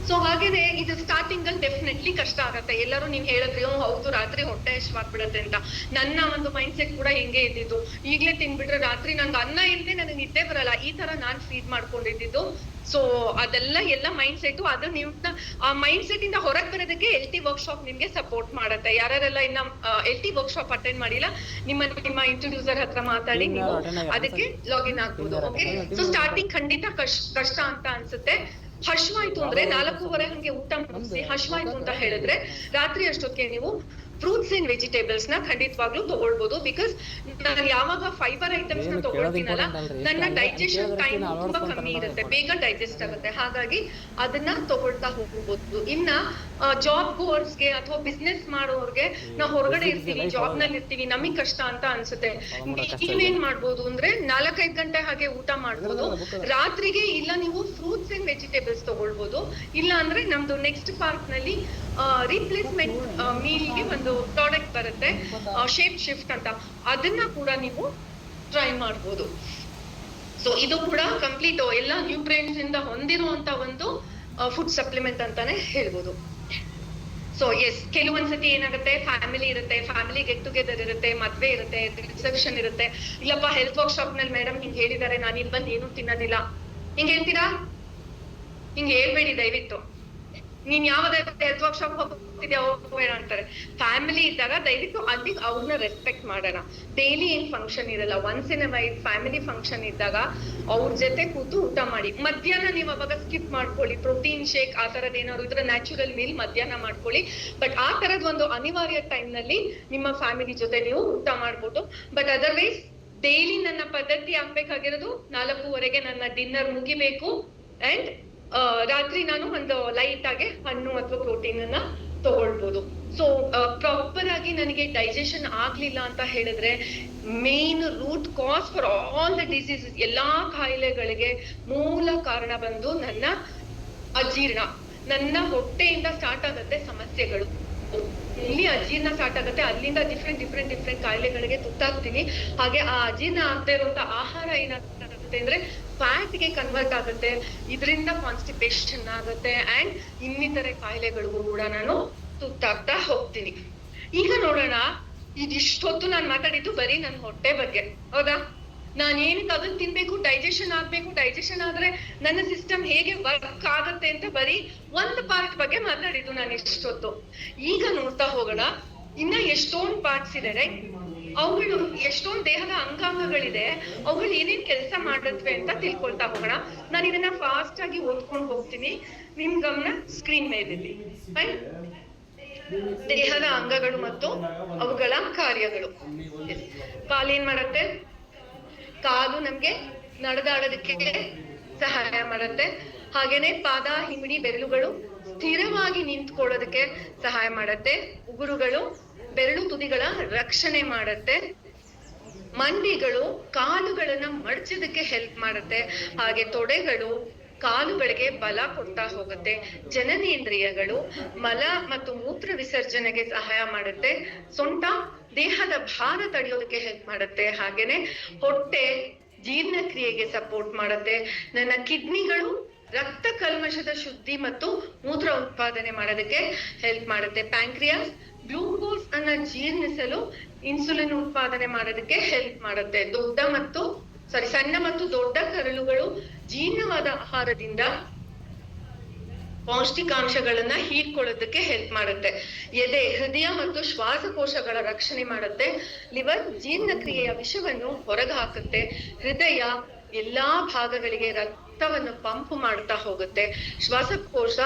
ಸೊ ಹಾಗೇನೆ ಇದು ಸ್ಟಾರ್ಟಿಂಗ್ ಅಲ್ಲಿ ಡೆಫಿನೆಟ್ಲಿ ಕಷ್ಟ ಆಗತ್ತೆ. ಎಲ್ಲರೂ ನೀವ್ ಹೇಳಿದ್ರಿ ಓ ಹೌದು ರಾತ್ರಿ ಹೊಟ್ಟೆ ಹಶ್ವಾಗ್ಬಿಡತ್ತೆ ಅಂತ. ನನ್ನ ಒಂದು ಮೈಂಡ್ ಸೆಟ್ ಕೂಡ ಹಿಂಗೆ ಇದ್ದಿದ್ದು. ಈಗ್ಲೇ ತಿನ್ಬಿಟ್ರೆ ರಾತ್ರಿ ನಂಗೆ ಅನ್ನ ಇಲ್ದೆ ನನಗೆ ನಿದ್ದೆ ಬರಲ್ಲ. ಈ ತರ ನಾನ್ ಫೀಡ್ ಮಾಡ್ಕೊಂಡಿದ್ದು ಸೊ ಅದೆಲ್ಲ ಎಲ್ಲ ಮೈಂಡ್ ಸೆಟ್ ಅದು ನೀವು ಆ ಮೈಂಡ್ ಸೆಟ್ ಇಂದ ಹೊರಗ್ ಬರೋದಕ್ಕೆ ಎಲ್ ಟಿ ವರ್ಕ್ಶಾಪ್ ನಿಮ್ಗೆ ಸಪೋರ್ಟ್ ಮಾಡುತ್ತೆ. ಯಾರೆಲ್ಲ ಇನ್ನ ಎಲ್ ಟಿ ವರ್ಕ್ಶಾಪ್ ಅಟೆಂಡ್ ಮಾಡಿಲ್ಲ ನಿಮ್ಮ ನಿಮ್ಮ ಇಂಟ್ರೊಡ್ಯೂಸರ್ ಹತ್ರ ಮಾತಾಡಿ ನೀವು ಅದಕ್ಕೆ ಲಾಗಿನ್ ಆಗ್ಬೋದು ಓಕೆ ಸೊ ಸ್ಟಾರ್ಟಿಂಗ್ ಖಂಡಿತ ಕಷ್ಟ ಕಷ್ಟ ಅಂತ ಅನ್ಸುತ್ತೆ. ಹಶ್ವಾಯ್ತು ಅಂದ್ರೆ ನಾಲ್ಕೂವರೆ ಹಂಗೆ ಊಟ ಮುಗಿಸಿ ಹಶ್ವಾಯ್ತು ಅಂತ ಹೇಳಿದ್ರೆ ರಾತ್ರಿ ಅಷ್ಟೊತ್ತಿಗೆ ನೀವು ಫ್ರೂಟ್ಸ್ ಅಂಡ್ ವೆಜಿಟೇಬಲ್ಸ್ನ ಖಂಡಿತವಾಗ್ಲೂ ತಗೊಳ್ಬಹುದು ಬಿಕಾಸ್ ನಾನು ಯಾವಾಗ ಫೈಬರ್ ಐಟಮ್ಸ್ನ ತಗೊಳ್ತೀನಲ್ಲ ನನ್ನ ಡೈಜೆಷನ್ ಟೈಮ್ ತುಂಬಾ ಕಮ್ಮಿ ಇರುತ್ತೆ. ಬೇಗ ಡೈಜೆಸ್ಟ್ ಆಗುತ್ತೆ. ಹಾಗಾಗಿ ಅದನ್ನ ತಗೊಳ್ತಾ ಹೋಗ್ಬೋದು. ಇನ್ನ ಜಾಬ್ ಗೋರ್ಸ್ಗೆ ಅಥವಾ ಬಿಸ್ನೆಸ್ ಮಾಡೋರ್ಗೆ ನಾವು ಹೊರಗಡೆ ಇರ್ತೀವಿ ಜಾಬ್ನಲ್ಲಿ ಇರ್ತೀವಿ ನಮಗ್ ಕಷ್ಟ ಅಂತ ಅನ್ಸುತ್ತೆ. ನೀವೇನ್ ಮಾಡ್ಬೋದು ಅಂದ್ರೆ ನಾಲ್ಕೈದು ಗಂಟೆ ಹಾಗೆ ಊಟ ಮಾಡ್ಬೋದು. ರಾತ್ರಿಗೆ ಇಲ್ಲ ನೀವು ಫ್ರೂಟ್ಸ್ ಅಂಡ್ ವೆಜಿಟೇಬಲ್ಸ್ ತಗೊಳ್ಬೋದು. ಇಲ್ಲ ಅಂದ್ರೆ ನಮ್ದು ನೆಕ್ಸ್ಟ್ ಪಾರ್ಕ್ನಲ್ಲಿ ರೀಪ್ಲೇಸ್ಮೆಂಟ್ ಮೀಲ್ಗೆ ಒಂದು ಪ್ರಾಡಕ್ಟ್ ಬರುತ್ತೆ ಶೇಪ್ ಶಿಫ್ಟ್ ಅಂತ. ಅದನ್ನ ಕೂಡ ನೀವು ಟ್ರೈ ಮಾಡ್ಬೋದು. ಸೊ ಇದು ಕೂಡ ಕಂಪ್ಲೀಟ್ ಎಲ್ಲ ನ್ಯೂಟ್ರಿಯೆಂಟ್ಸ್ ಇಂದ ಹೊಂದಿರುವಂತ ಒಂದು ಫುಡ್ ಸಪ್ಲಿಮೆಂಟ್ ಅಂತಾನೆ ಹೇಳ್ಬೋದು. ಸೊ ಎಸ್ ಕೆಲವೊಂದ್ಸತಿ ಏನಾಗುತ್ತೆ ಫ್ಯಾಮಿಲಿ ಇರುತ್ತೆ ಫ್ಯಾಮಿಲಿ ಗೆಟ್ ಟುಗೆದರ್ ಇರುತ್ತೆ ಮದ್ವೆ ಇರುತ್ತೆ ರಿಸೆಪ್ಷನ್ ಇರುತ್ತೆ. ಇಲ್ಲಪ್ಪ ಹೆಲ್ತ್ ವರ್ಕ್ಶಾಪ್ನಲ್ಲಿ ಮೇಡಮ್ ಹಿಂಗ್ ಹೇಳಿದಾರೆ ನಾನು ಇಲ್ಲಿ ಬಂದು ಏನು ತಿನ್ನೋದಿಲ್ಲ. ಹಿಂಗ್ ಹೇಳ್ತೀರಾ? ಹಿಂಗ್ ಹೇಳ್ಬೇಡಿ ದಯವಿಟ್ಟು. ನೀನ್ ಯಾವಾಗ ಹೆಲ್ತ್ ವರ್ಕ್ಶಾಪ್ ಹೋಗ್ತಿದ್ಯಾ ಅಂತಾರೆ. ಫ್ಯಾಮಿಲಿ ಇದ್ದಾಗ ದಯವಿಟ್ಟು ಅಲ್ಲಿ ಅವ್ರನ್ನ ರೆಸ್ಪೆಕ್ಟ್ ಮಾಡೋಣ. ಡೈಲಿ ಏನ್ ಫಂಕ್ಷನ್ ಇರಲ್ಲ. Once in while family function ಇದ್ದಾಗ ಅವ್ರ ಜೊತೆ ಕೂತು ಊಟ ಮಾಡಿ. ಮಧ್ಯಾಹ್ನ ನೀವ್ ಅವಾಗ ಸ್ಕಿಪ್ ಮಾಡ್ಕೊಳ್ಳಿ. ಪ್ರೋಟೀನ್ ಶೇಕ್ ಆ ತರದ್ ಏನಾದ್ರು ಇದ್ರೆ ನ್ಯಾಚುರಲ್ ಮೀಲ್ ಮಧ್ಯಾಹ್ನ ಮಾಡ್ಕೊಳ್ಳಿ. ಬಟ್ ಆ ತರದ್ ಒಂದು ಅನಿವಾರ್ಯ ಟೈಮ್ನಲ್ಲಿ ನಿಮ್ಮ ಫ್ಯಾಮಿಲಿ ಜೊತೆ ನೀವು ಊಟ ಮಾಡ್ಬೋದು. ಬಟ್ ಅದರ್ವೈಸ್ ಡೈಲಿ ನನ್ನ ಪದ್ಧತಿ ಆಗ್ಬೇಕಾಗಿರೋದು ನಾಲ್ಕೂವರೆಗೆ ನನ್ನ ಡಿನ್ನರ್ ಮುಗಿಬೇಕು ಅಂಡ್ ರಾತ್ರಿ ನಾನು ಒಂದು ಲೈಟ್ ಆಗಿ ಹಣ್ಣು ಅಥವಾ ಪ್ರೋಟೀನ್ ಅನ್ನ ತಗೊಳ್ಬೋದು. ಸೊ ಪ್ರಾಪರ್ ಆಗಿ ನನಗೆ ಡೈಜೆಷನ್ ಆಗ್ಲಿಲ್ಲ ಅಂತ ಹೇಳಿದ್ರೆ main root cause for all the diseases ಎಲ್ಲಾ ಕಾಯಿಲೆಗಳಿಗೆ ಮೂಲ ಕಾರಣ ಬಂದು ನನ್ನ ಅಜೀರ್ಣ, ನನ್ನ ಹೊಟ್ಟೆಯಿಂದ ಸ್ಟಾರ್ಟ್ ಆಗತ್ತೆ ಸಮಸ್ಯೆಗಳು. ಇಲ್ಲಿ ಅಜೀರ್ಣ ಸ್ಟಾರ್ಟ್ ಆಗುತ್ತೆ, ಅಲ್ಲಿಂದ ಡಿಫ್ರೆಂಟ್ ಡಿಫ್ರೆಂಟ್ ಡಿಫ್ರೆಂಟ್ ಕಾಯಿಲೆಗಳಿಗೆ ತುತ್ತಾಗ್ತೀನಿ. ಹಾಗೆ ಆ ಅಜೀರ್ಣ ಆಗದೆ ಇರುವಂತ ಆಹಾರ ಏನಾಗುತ್ತೆ ಅಂದ್ರೆ ಫ್ಯಾಟ್ಗೆ ಕನ್ವರ್ಟ್ ಆಗುತ್ತೆ, ಇದರಿಂದ ಕಾನ್ಸ್ಟಿಪೇಷನ್ ಆಗುತ್ತೆ ಅಂಡ್ ಇನ್ನಿತರೆ ಕಾಯಿಲೆಗಳಿಗೂ ಕೂಡ ನಾನು ತುತ್ತಾಗ್ತಾ ಹೋಗ್ತೀನಿ. ಈಗ ನೋಡೋಣ, ಇದಿಷ್ಟೊತ್ತು ನಾನು ಮಾತಾಡಿದ್ದು ಬರೀ ನನ್ನ ಹೊಟ್ಟೆ ಬಗ್ಗೆ, ಹೌದಾ? ನಾನು ಏನಕ್ಕೆ ಅದನ್ನ ತಿನ್ಬೇಕು ಡೈಜೆಷನ್ ಆಗ್ಬೇಕು ಡೈಜೆಷನ್ ಆದ್ರೆ ನನ್ನ ಸಿಸ್ಟಮ್ ಹೇಗೆ ವರ್ಕ್ ಆಗತ್ತೆ ಅಂತ ಬರೀ ಒಂದು ಪಾರ್ಟ್ ಬಗ್ಗೆ ಮಾತಾಡಿದ್ದು ನಾನು ಇಷ್ಟೊತ್ತು. ಈಗ ನೋಡ್ತಾ ಹೋಗೋಣ, ಇನ್ನ ಎಷ್ಟೊಂದ್ ಪಾರ್ಟ್ಸ್ ಇದೆ right? ಅವುಗಳು ಎಷ್ಟೊಂದ್ ದೇಹದ ಅಂಗಾಂಗಗಳಿದೆ ಅವುಗಳು ಏನೇನ್ ಕೆಲಸ ಮಾಡತ್ವೆ ಅಂತ ತಿಳ್ಕೊಳ್ತಾ ಹೋಗೋಣ. ನಾನು ಇದನ್ನ ಫಾಸ್ಟ್ ಆಗಿ ಓದ್ಕೊಂಡು ಹೋಗ್ತೀನಿ. ನಿಮ್ ಗಮನ ಸ್ಕ್ರೀನ್ ಮೇಲಿರ್ಲಿ Right? ದೇಹದ ಅಂಗಗಳು ಮತ್ತು ಅವುಗಳ ಕಾರ್ಯಗಳು. ಕಾಲೇನ್ ಮಾಡತ್ತೆ? ಕಾಲು ನಮ್ಗೆ ನಡೆದಾಡೋದಕ್ಕೆ ಸಹಾಯ ಮಾಡತ್ತೆ. ಹಾಗೇನೆ ಪಾದ ಹಿಮಿಡಿ ಬೆರಳುಗಳು ಸ್ಥಿರವಾಗಿ ನಿಂತ್ಕೊಳ್ಳೋದಕ್ಕೆ ಸಹಾಯ ಮಾಡತ್ತೆ. ಉಗುರುಗಳು ಬೆರಳು ತುದಿಗಳ ರಕ್ಷಣೆ ಮಾಡುತ್ತೆ. ಮಂಡಿಗಳು ಕಾಲುಗಳನ್ನ ಮಡಚೋದಕ್ಕೆ ಹೆಲ್ಪ್ ಮಾಡುತ್ತೆ. ಹಾಗೆ ತೊಡೆಗಳು ಕಾಲುಗಳಿಗೆ ಬಲ ಕೊಡ್ತಾ ಹೋಗುತ್ತೆ. ಜನನೇಂದ್ರಿಯಗಳು ಮಲ ಮತ್ತು ಮೂತ್ರ ವಿಸರ್ಜನೆಗೆ ಸಹಾಯ ಮಾಡುತ್ತೆ. ಸೊಂಟ ದೇಹದ ಭಾರ ತಡೆಯೋದಕ್ಕೆ ಹೆಲ್ಪ್ ಮಾಡುತ್ತೆ. ಹಾಗೇನೆ ಹೊಟ್ಟೆ ಜೀರ್ಣಕ್ರಿಯೆಗೆ ಸಪೋರ್ಟ್ ಮಾಡುತ್ತೆ. ನನ್ನ ಕಿಡ್ನಿಗಳು ರಕ್ತ ಕಲ್ಮಶದ ಶುದ್ಧಿ ಮತ್ತು ಮೂತ್ರ ಉತ್ಪಾದನೆ ಮಾಡೋದಕ್ಕೆ ಹೆಲ್ಪ್ ಮಾಡುತ್ತೆ. ಪ್ಯಾಂಕ್ರಿಯಾಸ್ ಗ್ಲೂಕೋಸ್ ಅನ್ನ ಜೀರ್ಣಿಸಲು ಇನ್ಸುಲಿನ್ ಉತ್ಪಾದನೆ ಮಾಡೋದಕ್ಕೆ ಹೆಲ್ಪ್ ಮಾಡುತ್ತೆ. ದೊಡ್ಡ ಮತ್ತು ಸಾರಿ ಸಣ್ಣ ಮತ್ತು ದೊಡ್ಡ ಕರಳುಗಳು ಜೀರ್ಣವಾದ ಆಹಾರದಿಂದ ಪೌಷ್ಟಿಕಾಂಶಗಳನ್ನ ಹೀರ್ಕೊಳ್ಳೋದಕ್ಕೆ ಹೆಲ್ಪ್ ಮಾಡುತ್ತೆ. ಎದೆ, ಹೃದಯ ಮತ್ತು ಶ್ವಾಸಕೋಶಗಳ ರಕ್ಷಣೆ ಮಾಡುತ್ತೆ. ಲಿವರ್ ಜೀರ್ಣಕ್ರಿಯೆಯ ವಿಷವನ್ನು ಹೊರಗೆ ಹಾಕುತ್ತೆ. ಹೃದಯ ಎಲ್ಲಾ ಭಾಗಗಳಿಗೆ ರಕ್ತವನ್ನು ಪಂಪ್ ಮಾಡ್ತಾ ಹೋಗುತ್ತೆ. ಶ್ವಾಸಕೋಶ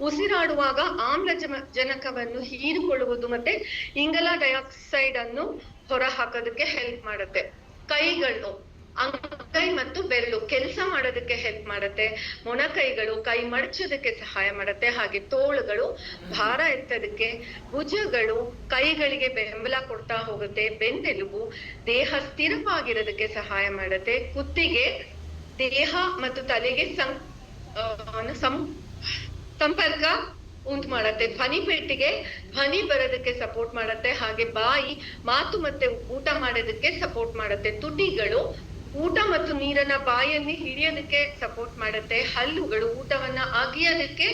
ಉಸಿರಾಡುವಾಗ ಆಮ್ಲಜನ ಜನಕವನ್ನು ಹೀರಿಕೊಳ್ಳುವುದು ಮತ್ತೆ ಇಂಗಲ ಡೈಆಕ್ಸೈಡ್ ಅನ್ನು ಹೊರ ಹಾಕೋದಕ್ಕೆ ಹೆಲ್ಪ್ ಮಾಡುತ್ತೆ. ಕೈಗಳು, ಅಂಗೈ ಮತ್ತು ಬೆರಳು ಕೆಲಸ ಮಾಡೋದಕ್ಕೆ ಹೆಲ್ಪ್ ಮಾಡುತ್ತೆ. ಮೊಣಕೈಗಳು ಕೈ ಮಡಚೋದಕ್ಕೆ ಸಹಾಯ ಮಾಡುತ್ತೆ. ಹಾಗೆ ತೋಳುಗಳು ಭಾರ ಎತ್ತೋದಕ್ಕೆ, ಭುಜಗಳು ಕೈಗಳಿಗೆ ಬೆಂಬಲ ಕೊಡ್ತಾ ಹೋಗುತ್ತೆ. ಬೆನ್ನೆಲುಬು ದೇಹ ಸ್ಥಿರವಾಗಿರೋದಕ್ಕೆ ಸಹಾಯ ಮಾಡುತ್ತೆ. ಕುತ್ತಿಗೆ ದೇಹ ಮತ್ತು ತಲೆಗೆ ಸಂ ಸಂಪರ್ಕ ಉಂಟು ಮಾಡತ್ತೆ. ಧ್ವನಿ ಪೆಟ್ಟಿಗೆ ಧ್ವನಿ ಬರೋದಕ್ಕೆ ಸಪೋರ್ಟ್ ಮಾಡತ್ತೆ. ಹಾಗೆ ಬಾಯಿ ಮಾತು ಮತ್ತೆ ಊಟ ಮಾಡೋದಕ್ಕೆ ಸಪೋರ್ಟ್ ಮಾಡತ್ತೆ. ತುಟಿಗಳು ಊಟ ಮತ್ತು ನೀರನ್ನ ಬಾಯಲ್ಲಿ ಹಿಡಿಯೋದಕ್ಕೆ ಸಪೋರ್ಟ್ ಮಾಡುತ್ತೆ. ಹಲ್ಲುಗಳು ಊಟವನ್ನ ಅಗಿಯೋದಕ್ಕೆ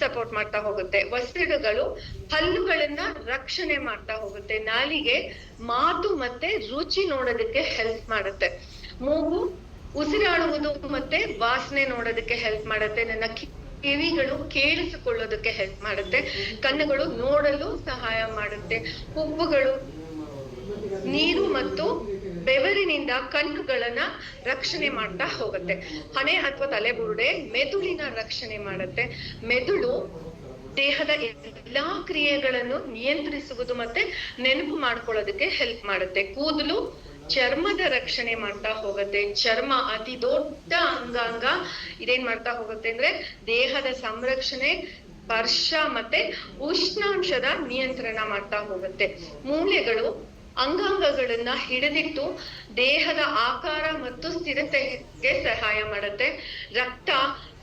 ಸಪೋರ್ಟ್ ಮಾಡ್ತಾ ಹೋಗುತ್ತೆ. ವಸ್ತ್ರಗಳು ಹಲ್ಲುಗಳನ್ನ ರಕ್ಷಣೆ ಮಾಡ್ತಾ ಹೋಗುತ್ತೆ. ನಾಲಿಗೆ ಮಾತು ಮತ್ತೆ ರುಚಿ ನೋಡೋದಕ್ಕೆ ಹೆಲ್ಪ್ ಮಾಡುತ್ತೆ. ಮೂಗು ಉಸಿರಾಡುವುದು ಮತ್ತೆ ವಾಸನೆ ನೋಡೋದಕ್ಕೆ ಹೆಲ್ಪ್ ಮಾಡುತ್ತೆ. ನನ್ನ ಕಿವಿಗಳು ಕೇಳಿಸಿಕೊಳ್ಳೋದಕ್ಕೆ ಹೆಲ್ಪ್ ಮಾಡುತ್ತೆ. ಕಣ್ಣುಗಳು ನೋಡಲು ಸಹಾಯ ಮಾಡುತ್ತೆ. ಹುಬ್ಬುಗಳು ನೀರು ಮತ್ತು ಬೆವರಿನಿಂದ ಕಣ್ಣುಗಳನ್ನ ರಕ್ಷಣೆ ಮಾಡ್ತಾ ಹೋಗುತ್ತೆ. ಹಣೆ ಅಥವಾ ತಲೆಬುರುಡೆ ಮೆದುಳಿನ ರಕ್ಷಣೆ ಮಾಡುತ್ತೆ. ಮೆದುಳು ದೇಹದ ಎಲ್ಲಾ ಕ್ರಿಯೆಗಳನ್ನು ನಿಯಂತ್ರಿಸುವುದು ಮತ್ತೆ ನೆನಪು ಮಾಡ್ಕೊಳ್ಳೋದಕ್ಕೆ ಹೆಲ್ಪ್ ಮಾಡುತ್ತೆ. ಕೂದಲು ಚರ್ಮದ ರಕ್ಷಣೆ ಮಾಡ್ತಾ ಹೋಗುತ್ತೆ. ಚರ್ಮ ಅತಿ ದೊಡ್ಡ ಅಂಗಾಂಗ ಇದೇನ್ ಮಾಡ್ತಾ ಹೋಗುತ್ತೆ ಅಂದ್ರೆ ದೇಹದ ಸಂರಕ್ಷಣೆ, ಸ್ಪರ್ಶ ಮತ್ತೆ ಉಷ್ಣಾಂಶದ ನಿಯಂತ್ರಣ ಮಾಡ್ತಾ ಹೋಗುತ್ತೆ. ಮೂಳೆಗಳು ಅಂಗಾಂಗಗಳನ್ನ ಹಿಡಿದಿಟ್ಟು ದೇಹದ ಆಕಾರ ಮತ್ತು ಸ್ಥಿರತೆಗೆ ಸಹಾಯ ಮಾಡುತ್ತೆ. ರಕ್ತ,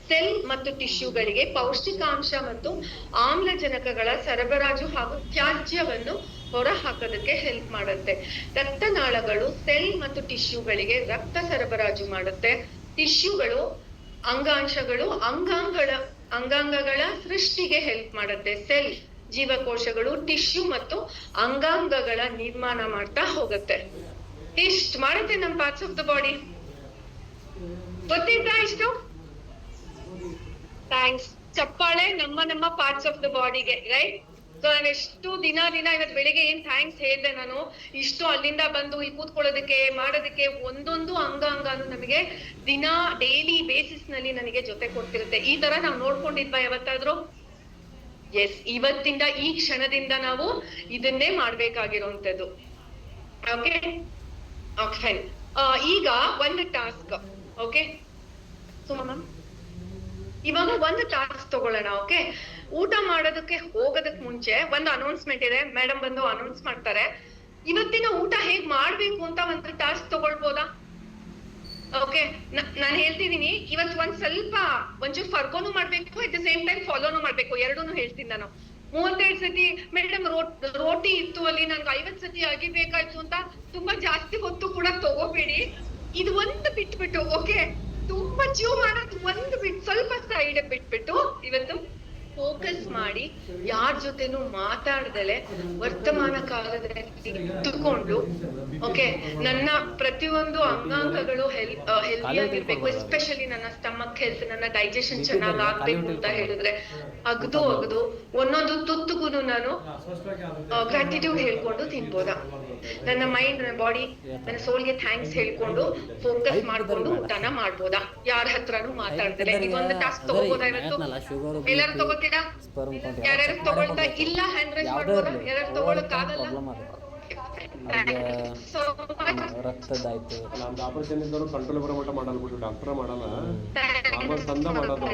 ಸೆಲ್ ಮತ್ತು ಟಿಶ್ಯೂಗಳಿಗೆ ಪೌಷ್ಟಿಕಾಂಶ ಮತ್ತು ಆಮ್ಲಜನಕಗಳ ಸರಬರಾಜು ಹಾಗೂ ತ್ಯಾಜ್ಯವನ್ನು ಹೊರ ಹಾಕೋದಕ್ಕೆ ಹೆಲ್ಪ್ ಮಾಡುತ್ತೆ. ರಕ್ತನಾಳಗಳು ಸೆಲ್ ಮತ್ತು ಟಿಶ್ಯೂಗಳಿಗೆ ರಕ್ತ ಸರಬರಾಜು ಮಾಡುತ್ತೆ. ಟಿಶ್ಯೂಗಳು ಅಂಗಾಂಶಗಳು, ಅಂಗಾಂಗಗಳ ಅಂಗಾಂಗಗಳ ಸೃಷ್ಟಿಗೆ ಹೆಲ್ಪ್ ಮಾಡುತ್ತೆ. ಸೆಲ್ ಜೀವಕೋಶಗಳು ಟಿಶ್ಯೂ ಮತ್ತು ಅಂಗಾಂಗಗಳ ನಿರ್ಮಾಣ ಮಾಡ್ತಾ ಹೋಗುತ್ತೆ. ಇಷ್ಟ್ ಮಾಡುತ್ತೆ ನಮ್ ಪಾರ್ಟ್ಸ್ ಆಫ್ ದ ಬಾಡಿ ಗೊತ್ತಿದ್ದ ಇಷ್ಟು? ಥ್ಯಾಂಕ್ಸ್ ಚಪ್ಪಾಳೆ ನಮ್ಮ ನಮ್ಮ ಪಾರ್ಟ್ಸ್ ಆಫ್ ದ ಬಾಡಿಗೆ ರೈಟ್ ಸೊ ನಾನು ಎಷ್ಟು ದಿನ ದಿನ ಇವತ್ತು ಬೆಳಿಗ್ಗೆ ಏನ್ ಥ್ಯಾಂಕ್ಸ್ ಹೇಳ್ದೆ ನಾನು, ಇಷ್ಟು ಅಲ್ಲಿಂದ ಬಂದು ಈ ಕೂತ್ಕೊಳ್ಳೋದಕ್ಕೆ, ಮಾಡೋದಕ್ಕೆ ಒಂದೊಂದು ಅಂಗಾಂಗನು ನಮಗೆ ದಿನ ಡೈಲಿ ಬೇಸಿಸ್ನಲ್ಲಿ ನನಗೆ ಜೊತೆ ಕೊಡ್ತಿರುತ್ತೆ. ಈ ತರ ನಾವು ನೋಡ್ಕೊಂಡಿದ್ವಾ ಯಾವತ್ತಾದ್ರೂ? ಎಸ್ ಇವತ್ತಿಂದ ಈ ಕ್ಷಣದಿಂದ ನಾವು ಇದನ್ನೇ ಮಾಡ್ಬೇಕಾಗಿರುವಂತದ್ದು ಓಕೆ ಫೈನ್ ಈಗ ಒಂದು ಟಾಸ್ಕ್ ಓಕೆ ಸುಮಾ ಮ್ಯಾಮ್ ಇವಾಗ ಒಂದು ಟಾಸ್ಕ್ ತಗೊಳ್ಳೋಣ ಓಕೆ ಊಟ ಮಾಡೋದಕ್ಕೆ ಹೋಗೋದಕ್ ಮುಂಚೆ ಒಂದು ಅನೌನ್ಸ್ಮೆಂಟ್ ಇದೆ. ಮೇಡಮ್ ಬಂದು ಅನೌನ್ಸ್ ಮಾಡ್ತಾರೆ. ಇವತ್ತಿನ ಊಟ ಹೇಗ್ ಮಾಡ್ಬೇಕು ಅಂತ ಒಂದು ಟಾಸ್ಕ್ ತಗೊಳ್ಬೋದಾ? ಓಕೆ ನಾನ್ ಹೇಳ್ತಿದೀನಿ. ಇವತ್ ಒಂದ್ ಸ್ವಲ್ಪ ಒಂಚೂರು ಫರ್ಕೋನು ಮಾಡ್ಬೇಕು ಅಟ್ ದ ಸೇಮ್ ಟೈಮ್ ಫಾಲೋನು ಮಾಡ್ಬೇಕು. ಎರಡೂನು ಹೇಳ್ತೀನಿ ನಾನು. ಮೂವತ್ತೆರಡು ಸತಿ ಮೇಡಮ್ ರೋಟಿ ಇತ್ತು ಅಲ್ಲಿ ನನ್ಗೆ ಐವತ್ ಸತಿ ಅಗಿಬೇಕಾಯ್ತು ಅಂತ ತುಂಬಾ ಜಾಸ್ತಿ ಹೊತ್ತು ಕೂಡ ತಗೋಬೇಡಿ. ಇದು ಒಂದು ಬಿಟ್ಬಿಟ್ಟು ಓಕೆ ತುಂಬಾ ಜೀವಮಾನ ಒಂದು ಬಿಟ್, ಸ್ವಲ್ಪ ಸೈಡ್ ಬಿಟ್ಬಿಟ್ಟು ಇವತ್ತು ಫೋಕಸ್ ಮಾಡಿ ಯಾರ ಜೊತೆನೂ ಮಾತಾಡ್ದಲೆ ವರ್ತಮಾನ ಕಾಲದಲ್ಲಿ ಇಟ್ಟುಕೊಂಡು ಓಕೆ ನನ್ನ ಪ್ರತಿಯೊಂದು ಅಂಗಾಂಗಗಳು ಹೆಲ್ ಹೆಲ್ದಿ ಆಗಿರ್ಬೇಕು ಎಸ್ಪೆಷಲಿ ನನ್ನ ಸ್ಟಮಕ್ ಹೆಲ್ತ್ ನನ್ನ ಡೈಜೆಷನ್ ಚೆನ್ನಾಗ್ ಆಗ್ಬೇಕು ಅಂತ ಹೇಳಿದ್ರೆ ಅಗ್ದು ಅಗ್ದು ಒಂದೊಂದು ತುತ್ತುಗೂ ನಾನು ಗ್ರಾಟಿಟ್ಯೂಡ್ ಹೇಳ್ಕೊಂಡು ತಿನ್ಬೋದಾ? ನನ್ನ ಮೈಂಡ್ ನನ್ನ ಬಾಡಿ ನನ್ನ ಸೋಲ್ಗೆ ಥ್ಯಾಂಕ್ಸ್ ಹೇಳ್ಕೊಂಡು ಫೋಕಸ್ ಮಾಡ್ಕೊಂಡು ಊಟನ ಮಾಡ್ಬೋದಾ? ಯಾರ ಹತ್ರನೂ ಮಾತಾಡ್ತಾರೆ. ಇದೊಂದು ಟಾಸ್ಕ್ ತಗೋಬೋದಾ ಇವತ್ತು? ಎಲ್ಲರೂ ತಗೋತೀರಾ? ಯಾರ್ಯಾರು ತಗೊಳ್ತಾ ಇಲ್ಲ ಹ್ಯಾಂಡ್ ರೈಸ್ ಮಾಡ್ಬೋದಾ? ಯಾರ್ಯಾರು ತಗೊಳಕ್ ಆಗಲ್ಲ? ಪ್ರಾಬ್ಲಮ್ ಆಗುತ್ತೆ Thank you so much. ರಕ್ತದಾಯ್ತು ನಮ್ದು ಆಪರೇಷನ್ ಇದ್ದವರು ಕಂಟ್ರೋಲ್ ಬರೋ ಮಟ್ಟ ಮಾಡಲ್ಲ ಬಿಟ್ಟು ಡಾಕ್ಟರ್ ಮಾಡಲ್ಲ. Thank ನಾರ್ಮಲ್ ಸಂದ ಮಾಡೋದು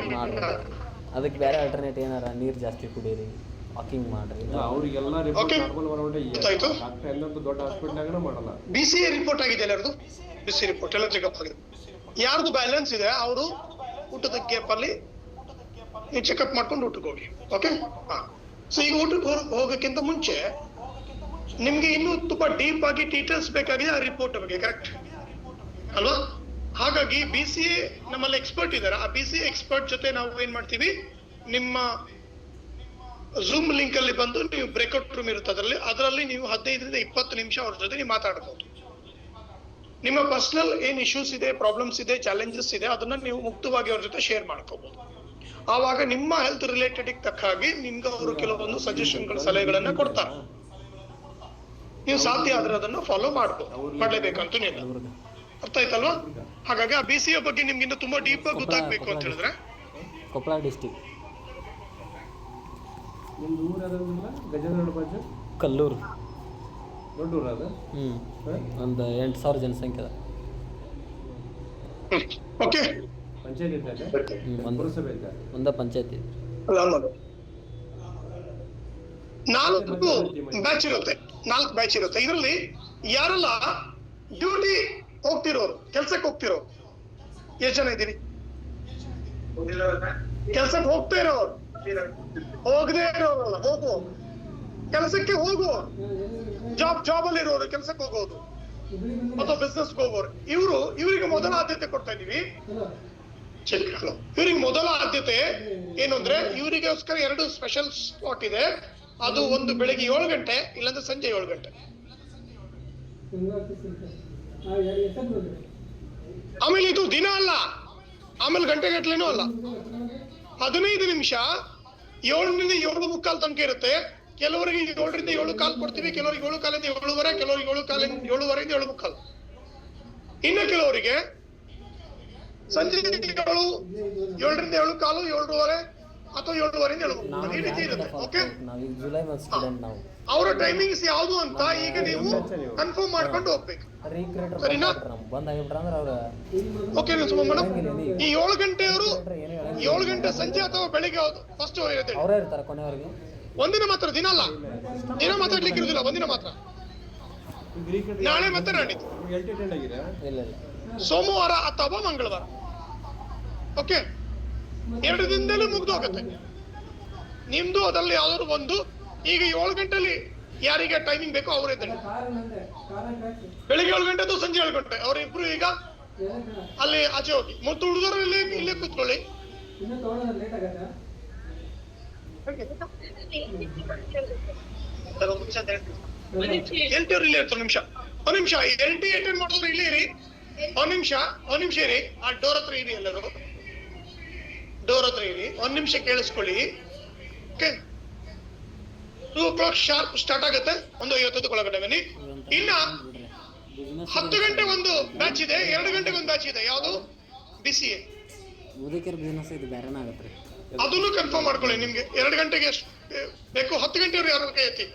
ಅದಕ್ಕೆ ಬೇರೆ ಆಲ್ಟರ್ನೇಟ್ ಏನಾರ ನೀರು ಜಾಸ್ತಿ ಕುಡೀರಿ. ವಾಕಿಂಗ್ ಮಾಡ್ರಿ. ಅವ್ರಿಗೆಲ್ಲ ರಿಪೋರ್ಟ್ ಮಾಡ್ಕೊಂಡು ನಾರ್ಮಲ್. ಡಾಕ್ಟರ್ ಎಲ್ಲಂತೂ ದೊಡ್ಡ ಹಾಸ್ಪಿಟ್ಲಾಗನ ಮಾಡಲ್ಲ. ಬಿ ಸಿ ರಿಪೋರ್ಟ್ ಆಗಿದೆ ಎಲ್ಲರದು ಬಿ ಸಿ ರಿಪೋರ್ಟ್ ಎಲ್ಲ ಚೆಕಪ್ ಆಗಿದೆ. ಯಾರ್ದು ಬ್ಯಾಲೆನ್ಸ್ ಇದೆ? ಅವರು ಊಟದ ಗ್ಯಾಪ್ ಅಲ್ಲಿ ನೀವು ಚೆಕಪ್ ಮಾಡ್ಕೊಂಡು ಊಟಕ್ಕೆ ಹೋಗಿ. ಓಕೆ ಹಾಂ. ಸೊ ಈಗ ಊಟಕ್ಕೆ ಹೋಗಕ್ಕಿಂತ ಹೋಗೋಕ್ಕಿಂತ ಮುಂಚೆ ನಿಮ್ಗೆ ಇನ್ನೂ ತುಂಬಾ ಡೀಪ್ ಆಗಿ ಡೀಟೇಲ್ಸ್ ಬೇಕಾಗಿದೆ ಆ ರಿಪೋರ್ಟ್ ಬಗ್ಗೆ ಕರೆಕ್ಟ್ ಅಲ್ವಾ? ಹಾಗಾಗಿ ಬಿ ಸಿ ಎ ನಮ್ಮಲ್ಲಿ ಎಕ್ಸ್ಪರ್ಟ್ ಇದ್ದಾರೆ ಆ ಬಿ ಸಿ ಎಕ್ಸ್ಪರ್ಟ್ ಜೊತೆ ನಾವು ಏನ್ ಮಾಡ್ತೀವಿ? ನಿಮ್ಮ ಝೂಮ್ ಲಿಂಕ್ ಅಲ್ಲಿ ಬಂದು ನೀವು ಬ್ರೇಕ್ಔಟ್ ರೂಮ್ ಇರುತ್ತೆ ಅದರಲ್ಲಿ. ಅದರಲ್ಲಿ ನೀವು ಹದಿನೈದರಿಂದ ಇಪ್ಪತ್ತು ನಿಮಿಷ ಅವ್ರ ಜೊತೆ ನೀವು ಮಾತಾಡಬಹುದು ನಿಮ್ಮ ಪರ್ಸನಲ್ ಏನ್ ಇಶ್ಯೂಸ್ ಇದೆ ಪ್ರಾಬ್ಲಮ್ಸ್ ಇದೆ ಚಾಲೆಂಜಸ್ ಇದೆ, ಅದನ್ನ ನೀವು ಮುಕ್ತವಾಗಿ ಅವ್ರ ಜೊತೆ ಶೇರ್ ಮಾಡ್ಕೋಬಹುದು ಆವಾಗ ನಿಮ್ಮ ಹೆಲ್ತ್ ರಿಲೇಟೆಡ್ ತಕ್ಕ ಹಾಗೆ ನಿಮ್ಗೆ ಅವರು ಕೆಲವೊಂದು ಸಜೆಷನ್ಗಳ ಸಲಹೆಗಳನ್ನ ಕೊಡ್ತಾರೆ. ನೀವು ಸಾಧ್ಯ ಆದ್ರೆ ಅದನ್ನ ಫಾಲೋ ಮಾಡ್ಬೋದು. ಮಾಡ್ಲೇಬೇಕಂತ ಇಲ್ಲ. ಅರ್ಥ ಆಯ್ತಲ್ವಾ? ಹಾಗಾಗಿ ಆ ಬಿ ಸಿ ಬಗ್ಗೆ ನಿಮ್ಗಿನ್ನ ತುಂಬಾ ಡೀಪ್ ಆಗಿ ಗೊತ್ತಾಗ್ಬೇಕು ಅಂತ ಹೇಳಿದ್ರೆ. ಕೊಪ್ಪಳ ಡಿಸ್ಟಿಕ್ ನಿಮ್ದು ಊರು ಯಾವ್ದಿಲ್ಲ ಗಜೇಂದ್ರ ಬಾಜು? ಕಲ್ಲೂರು. ದೊಡ್ಡ ಊರ ಅದು ಹ್ಞೂ ಒಂದು ಎಂಟು ಸಾವಿರ ಜನಸಂಖ್ಯೆ ಅದ. ಓಕೆ. ಪಂಚಾಯತಿ ಇದ್ದಾಗ ಒಂದು ಪುರಸಭೆ ಇದ್ದ ಒಂದೇ ಪಂಚಾಯತಿ. ನಾಲ್ಕು ಬ್ಯಾಚ್ ಇರುತ್ತೆ. ನಾಲ್ಕು ಬ್ಯಾಚ್ ಇರುತ್ತೆ. ಇದರಲ್ಲಿ ಯಾರೆಲ್ಲ ಡ್ಯೂಟಿ ಹೋಗ್ತಿರೋರು ಕೆಲ್ಸಕ್ಕೆ ಹೋಗ್ತಿರೋ ಎಷ್ಟು ಜನ ಇದ್ದೀರಿ? ಕೆಲ್ಸಕ್ಕೆ ಹೋಗ್ತಾ ಇರೋರು. ಹೋಗದೆ ಇರೋರಲ್ಲ ಹೋಗು. ಕೆಲಸಕ್ಕೆ ಹೋಗು. ಜಾಬ್ ಜಾಬ್ ಅಲ್ಲಿ ಇರೋರು ಕೆಲಸಕ್ಕೆ ಹೋಗೋದು. ಅಥವಾ ಬಿಸ್ನೆಸ್ ಹೋಗೋರು. ಇವರು, ಇವರಿಗೆ ಮೊದಲ ಆದ್ಯತೆ ಕೊಡ್ತಾ ಇದೀವಿ. ಇವರಿಗೆ ಮೊದಲ ಆದ್ಯತೆ ಏನು ಅಂದ್ರೆ ಇವರಿಗೋಸ್ಕರ ಎರಡು ಸ್ಪೆಷಲ್ ಸ್ಪಾಟ್ ಇದೆ. ಅದು ಒಂದು ಬೆಳಿಗ್ಗೆ ಏಳು ಗಂಟೆ, ಇಲ್ಲಾಂದ್ರೆ ಸಂಜೆ ಏಳು ಗಂಟೆ. ಆಮೇಲೆ ಇದು ದಿನ ಅಲ್ಲ. ಆಮೇಲೆ ಗಂಟೆ ಗಟ್ಲೆನೂ ಅಲ್ಲ. ಹದಿನೈದು ನಿಮಿಷ ಏಳರಿಂದ ಏಳು ಮುಕ್ಕಾಲ್ ತನಕ ಇರುತ್ತೆ. ಕೆಲವರಿಗೆ ಏಳರಿಂದ ಏಳು ಕಾಲ್ ಕೊಡ್ತೀವಿ, ಕೆಲವರಿಗೆ ಏಳು ಕಾಲಿಂದ ಏಳುವರೆ, ಕೆಲವರಿಗೆ ಏಳು ಕಾಲಿಂದ ಏಳುವರೆಯಿಂದ ಏಳು ಮುಕ್ಕಾಲು. ಇನ್ನು ಕೆಲವರಿಗೆ ಸಂಜೆ ಏಳು, ಏಳರಿಂದ ಏಳು ಕಾಲು, ಏಳುವರೆ ಅಥವಾ ಏಳುವರೆಯಿಂದ ಹೇಳ್ಬೋದು ಈ ರೀತಿ ಇರುತ್ತೆ. ಓಕೆ ಅವರ ಟೈಮಿಂಗ್ಸ್ ಯಾವುದು ಅಂತ ಈಗ ನೀವು ಕನ್ಫರ್ಮ್ ಮಾಡ್ಕೊಂಡು ಹೋಗ್ಬೇಕು. ಸರಿನಾ? Okay madam? ಈ ಏಳು ಗಂಟೆಯವರು ಏಳು ಗಂಟೆ ಸಂಜೆ ಅಥವಾ ಬೆಳಿಗ್ಗೆ ಫಸ್ಟ್ ಇರುತ್ತೆ ಅವರೇ ಇರ್ತಾರೆ. ಕೊನೆವರೆಗೆ. ಒಂದಿನ ಮಾತ್ರ ದಿನ ಅಲ್ಲ. ದಿನ ಮಾತಾಡ್ಲಿಕ್ಕೆ ಇರುದಿಲ್ಲ ಒಂದಿನ ಮಾತ್ರ. ನಾಳೆ ಮತ್ತೆ ನಾಡಿದ್ದು ಸೋಮವಾರ ಅಥವಾ ಮಂಗಳವಾರ. ಓಕೆ ಎರಡು ದಿನದಲ್ಲೇ ಮುಗ್ದೋಗುತ್ತೆ. ನಿಮ್ದು ಅದರಲ್ಲಿ ಯಾವ್ದಾದ್ರು ಒಂದು, ಈಗ ಏಳು ಗಂಟೆಲಿ ಯಾರಿಗೆ ಟೈಮಿಂಗ್ ಬೇಕೋ ಅವರಿದ್ದಾರೆ ಬೆಳಿಗ್ಗೆ ಏಳು ಗಂಟೆ ಅಥವಾ ಸಂಜೆ ಏಳು ಗಂಟೆ ಅವರಿಬ್ರು ಈಗ ಅಲ್ಲಿ ಆಚೆ ಹೋಗಿ. ಮತ್ತು ಹುಡುಗರು ಇಲ್ಲಿ ಇಲ್ಲೇ ಕೂತ್ಕೊಳ್ಳಿ. ಅವ್ರು ಇಲ್ಲೇ ಇರ್ತಾರೆ ನಿಮಿಷ. ಒಂದ್ ನಿಮಿಷ ಎಲ್ ಟಿ ಅಟೆಂಡ್ ಮಾಡಿದ್ರು ಇಲ್ಲಿ ಇರಿ. ಒಂದ್ ನಿಮಿಷ ಒಂದ್ ನಿಮಿಷ ಇರಿ. ಆ ಡೋರ್ ಹತ್ರ ಇರಿ ಎಲ್ಲರೂ. ಡೋರ್ ಹತ್ರ ಇರಿ. ಒಂದ್ ನಿಮಿಷ ಕೇಳಿಸ್ಕೊಳ್ಳಿ. Okay two o'clock sharp start ಆಗುತ್ತೆ. ಒಂದು ಐವತ್ತೊಂದಕ್ಕೆ ಒಳಗಡೆ ಬನ್ನಿ. ಇನ್ನ ಹತ್ತು ಗಂಟೆ ಒಂದು ಬ್ಯಾಚ್ ಇದೆ. ಎರಡು ಗಂಟೆಗೆ ಒಂದು ಬ್ಯಾಚ್ ಇದೆ. ಯಾವುದು? ಬಿ ಸಿ ಎ ಮುದುಕಿಯರ್ ಬಿಸ್ನೆಸ್ ಇದು ಬೇರೆನೇ ಆಗತ್ತೆ ಅದನ್ನು ಕನ್ಫರ್ಮ್ ಮಾಡ್ಕೊಳ್ಳಿ ನಿಮ್ಗೆ. ಎರಡು ಗಂಟೆಗೆ ಎಷ್ಟು ಬೇಕು. ಹತ್ತು ಗಂಟೆಯವ್ರು ಯಾರು ಕೈ ಎತ್ತಿ.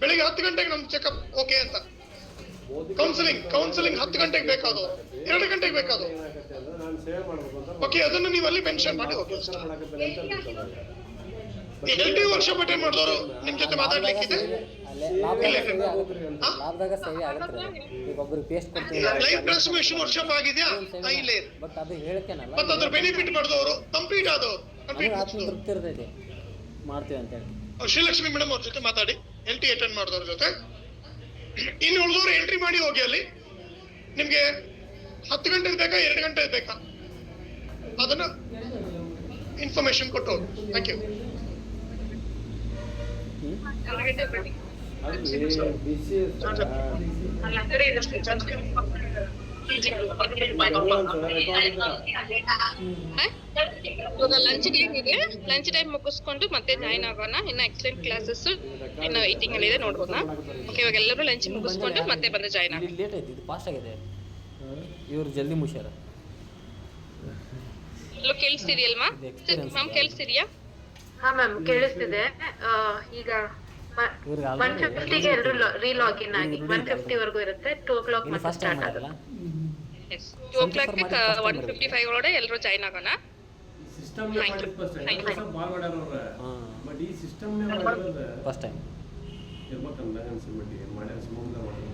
ಬೆಳಿಗ್ಗೆ ಹತ್ತು ಗಂಟೆಗೆ ನಮ್ ಚೆಕಪ್ ಓಕೆ ಅಂತ. ಕೌನ್ಸಿಲಿಂಗ್ ಕೌನ್ಸಿಲಿಂಗ್ ಹತ್ತು ಗಂಟೆಗೆ ಬೇಕಾದು ಎರಡು ಗಂಟೆಗೆ ಬೇಕಾದು ಓಕೆ ಅದನ್ನು ನೀವು ಅಲ್ಲಿ ಮೆನ್ಷನ್ ಮಾಡಿ ಓಕೆ ಅನ್ಸುತ್ತೆ ಎಲ್ ಟಿ ವರ್ಷ ಮಾಡಿದವರು ನಿಮ್ ಜೊತೆ ಮಾತಾಡ್ಲಿಕ್ಕಿದೆ? ಲಾಭದಾಗ. ಸೇವೆ ಆಗತ್ತೆ ಈಗ ಪೇಸ್ಟ್ ಕೊಡ್ತೀವಿ. ಲೈಫ್ ಟ್ರಾನ್ಸ್ಫಾರ್ಮೇಶನ್ ವರ್ಷಾಪ್ ಆಗಿದೆಯಾ? ಆ, ಇಲ್ಲೇ ಇದೆ ಬಟ್ ಅದು ಹೇಳ್ತೇನಲ್ಲ ಮತ್ತೆ ಅದ್ರ ಬೆನಿಫಿಟ್ ಮಾಡಿದವರು? ಕಂಪ್ಲೀಟ್ ಆದವರು? ಇರ್ತೈತಿ ಮಾಡ್ತೀವಿ ಶ್ರೀಲಕ್ಷ್ಮಿ ಮೇಡಮ್ ಅವ್ರ ಜೊತೆ ಮಾತಾಡಿ. ಎಲ್ ಟಿ ಅಟೆಂಡ್ ಮಾಡಿದವ್ರ ಜೊತೆ. ಇನ್ನು ಉಳಿದವರು ಎಂಟ್ರಿ ಮಾಡಿ ಹೋಗಿ ಅಲ್ಲಿ. ನಿಮ್ಗೆ ಹತ್ತು ಗಂಟೆ ಬೇಕಾ ಎರಡು ಗಂಟೆ ಬೇಕಾ? ಅದನ್ನ ಇನ್ಫಾರ್ಮೇಶನ್ ಕೊಟ್ಟು ಥ್ಯಾಂಕ್ ಯು ಇವಾಗ ಲಂಚ್ ಟೈಮ್ ಇದೆ ಲಂಚ್ ಟೈಮ್ ಮುಗಿಸ್ಕೊಂಡು ಮತ್ತೆ ಜಾಯ್ನ್ ಆಗೋಣ. ಇನ್ನ ಎಕ್ಸಲೆಂಟ್ ಕ್ಲಾಸಸ್ ಇನ್ನು ವೈಟಿಂಗ್ ಅಲ್ಲಿ ಇದೆ ನೋಡ್ಬೋದಾ ಓಕೆ ಇವಾಗ ಎಲ್ಲರೂ ಲಂಚ್ ಮುಗಿಸ್ಕೊಂಡು ಮತ್ತೆ ಬಂದು ಜಾಯ್ನ್ ಆಗಿ ಲೇಟ್ ಆಯ್ತು ಇದು ಫಾಸ್ಟ್ ಆಗಿದೆ. ಇವ್ರು ಜಲ್ದಿ ಮುಗ್ಸ್ಯಾರ. ಇದು experience ಮ್ಯಾಮ್ ಕೇಳಿಸ್ತಿದ್ಯಾ? ಹಾ ಮ್ಯಾಮ್ ಕೇಳಿಸ್ತಿದೆ. ಈಗ ಒನ್ ಫಿಫ್ಟಿಗೆ ಎಲ್ಲರೂ ರೀಲಾಗಿನ್ ಆಗಿ ಒನ್ ಫಿಫ್ಟಿ ವರ್ಗೂ ಇರುತ್ತೆ ಟೂ ಓ ಕ್ಲಾಕ್ ಮತ್ತೆ ಸ್ಟಾರ್ಟ್ ಆಗಲ್ಲ ಆಗುತ್ತೆ. Two o'clock one fifty five ಒಳಗಡೆ ಎಲ್ಲರೂ ಜಾಯ್ನ್ ಆಗೋಣ? ಫಸ್ಟ್ ಟೈಮ್ ಇರ್ಬೇಕಂದ್ರೆ ಅನ್ಸಿ ಮಟ್ಟಿಗೆ ಮಾಡ್ಯಾರ ಸುಮ್ಮನೆ ಮಾಡ್ಯಾರ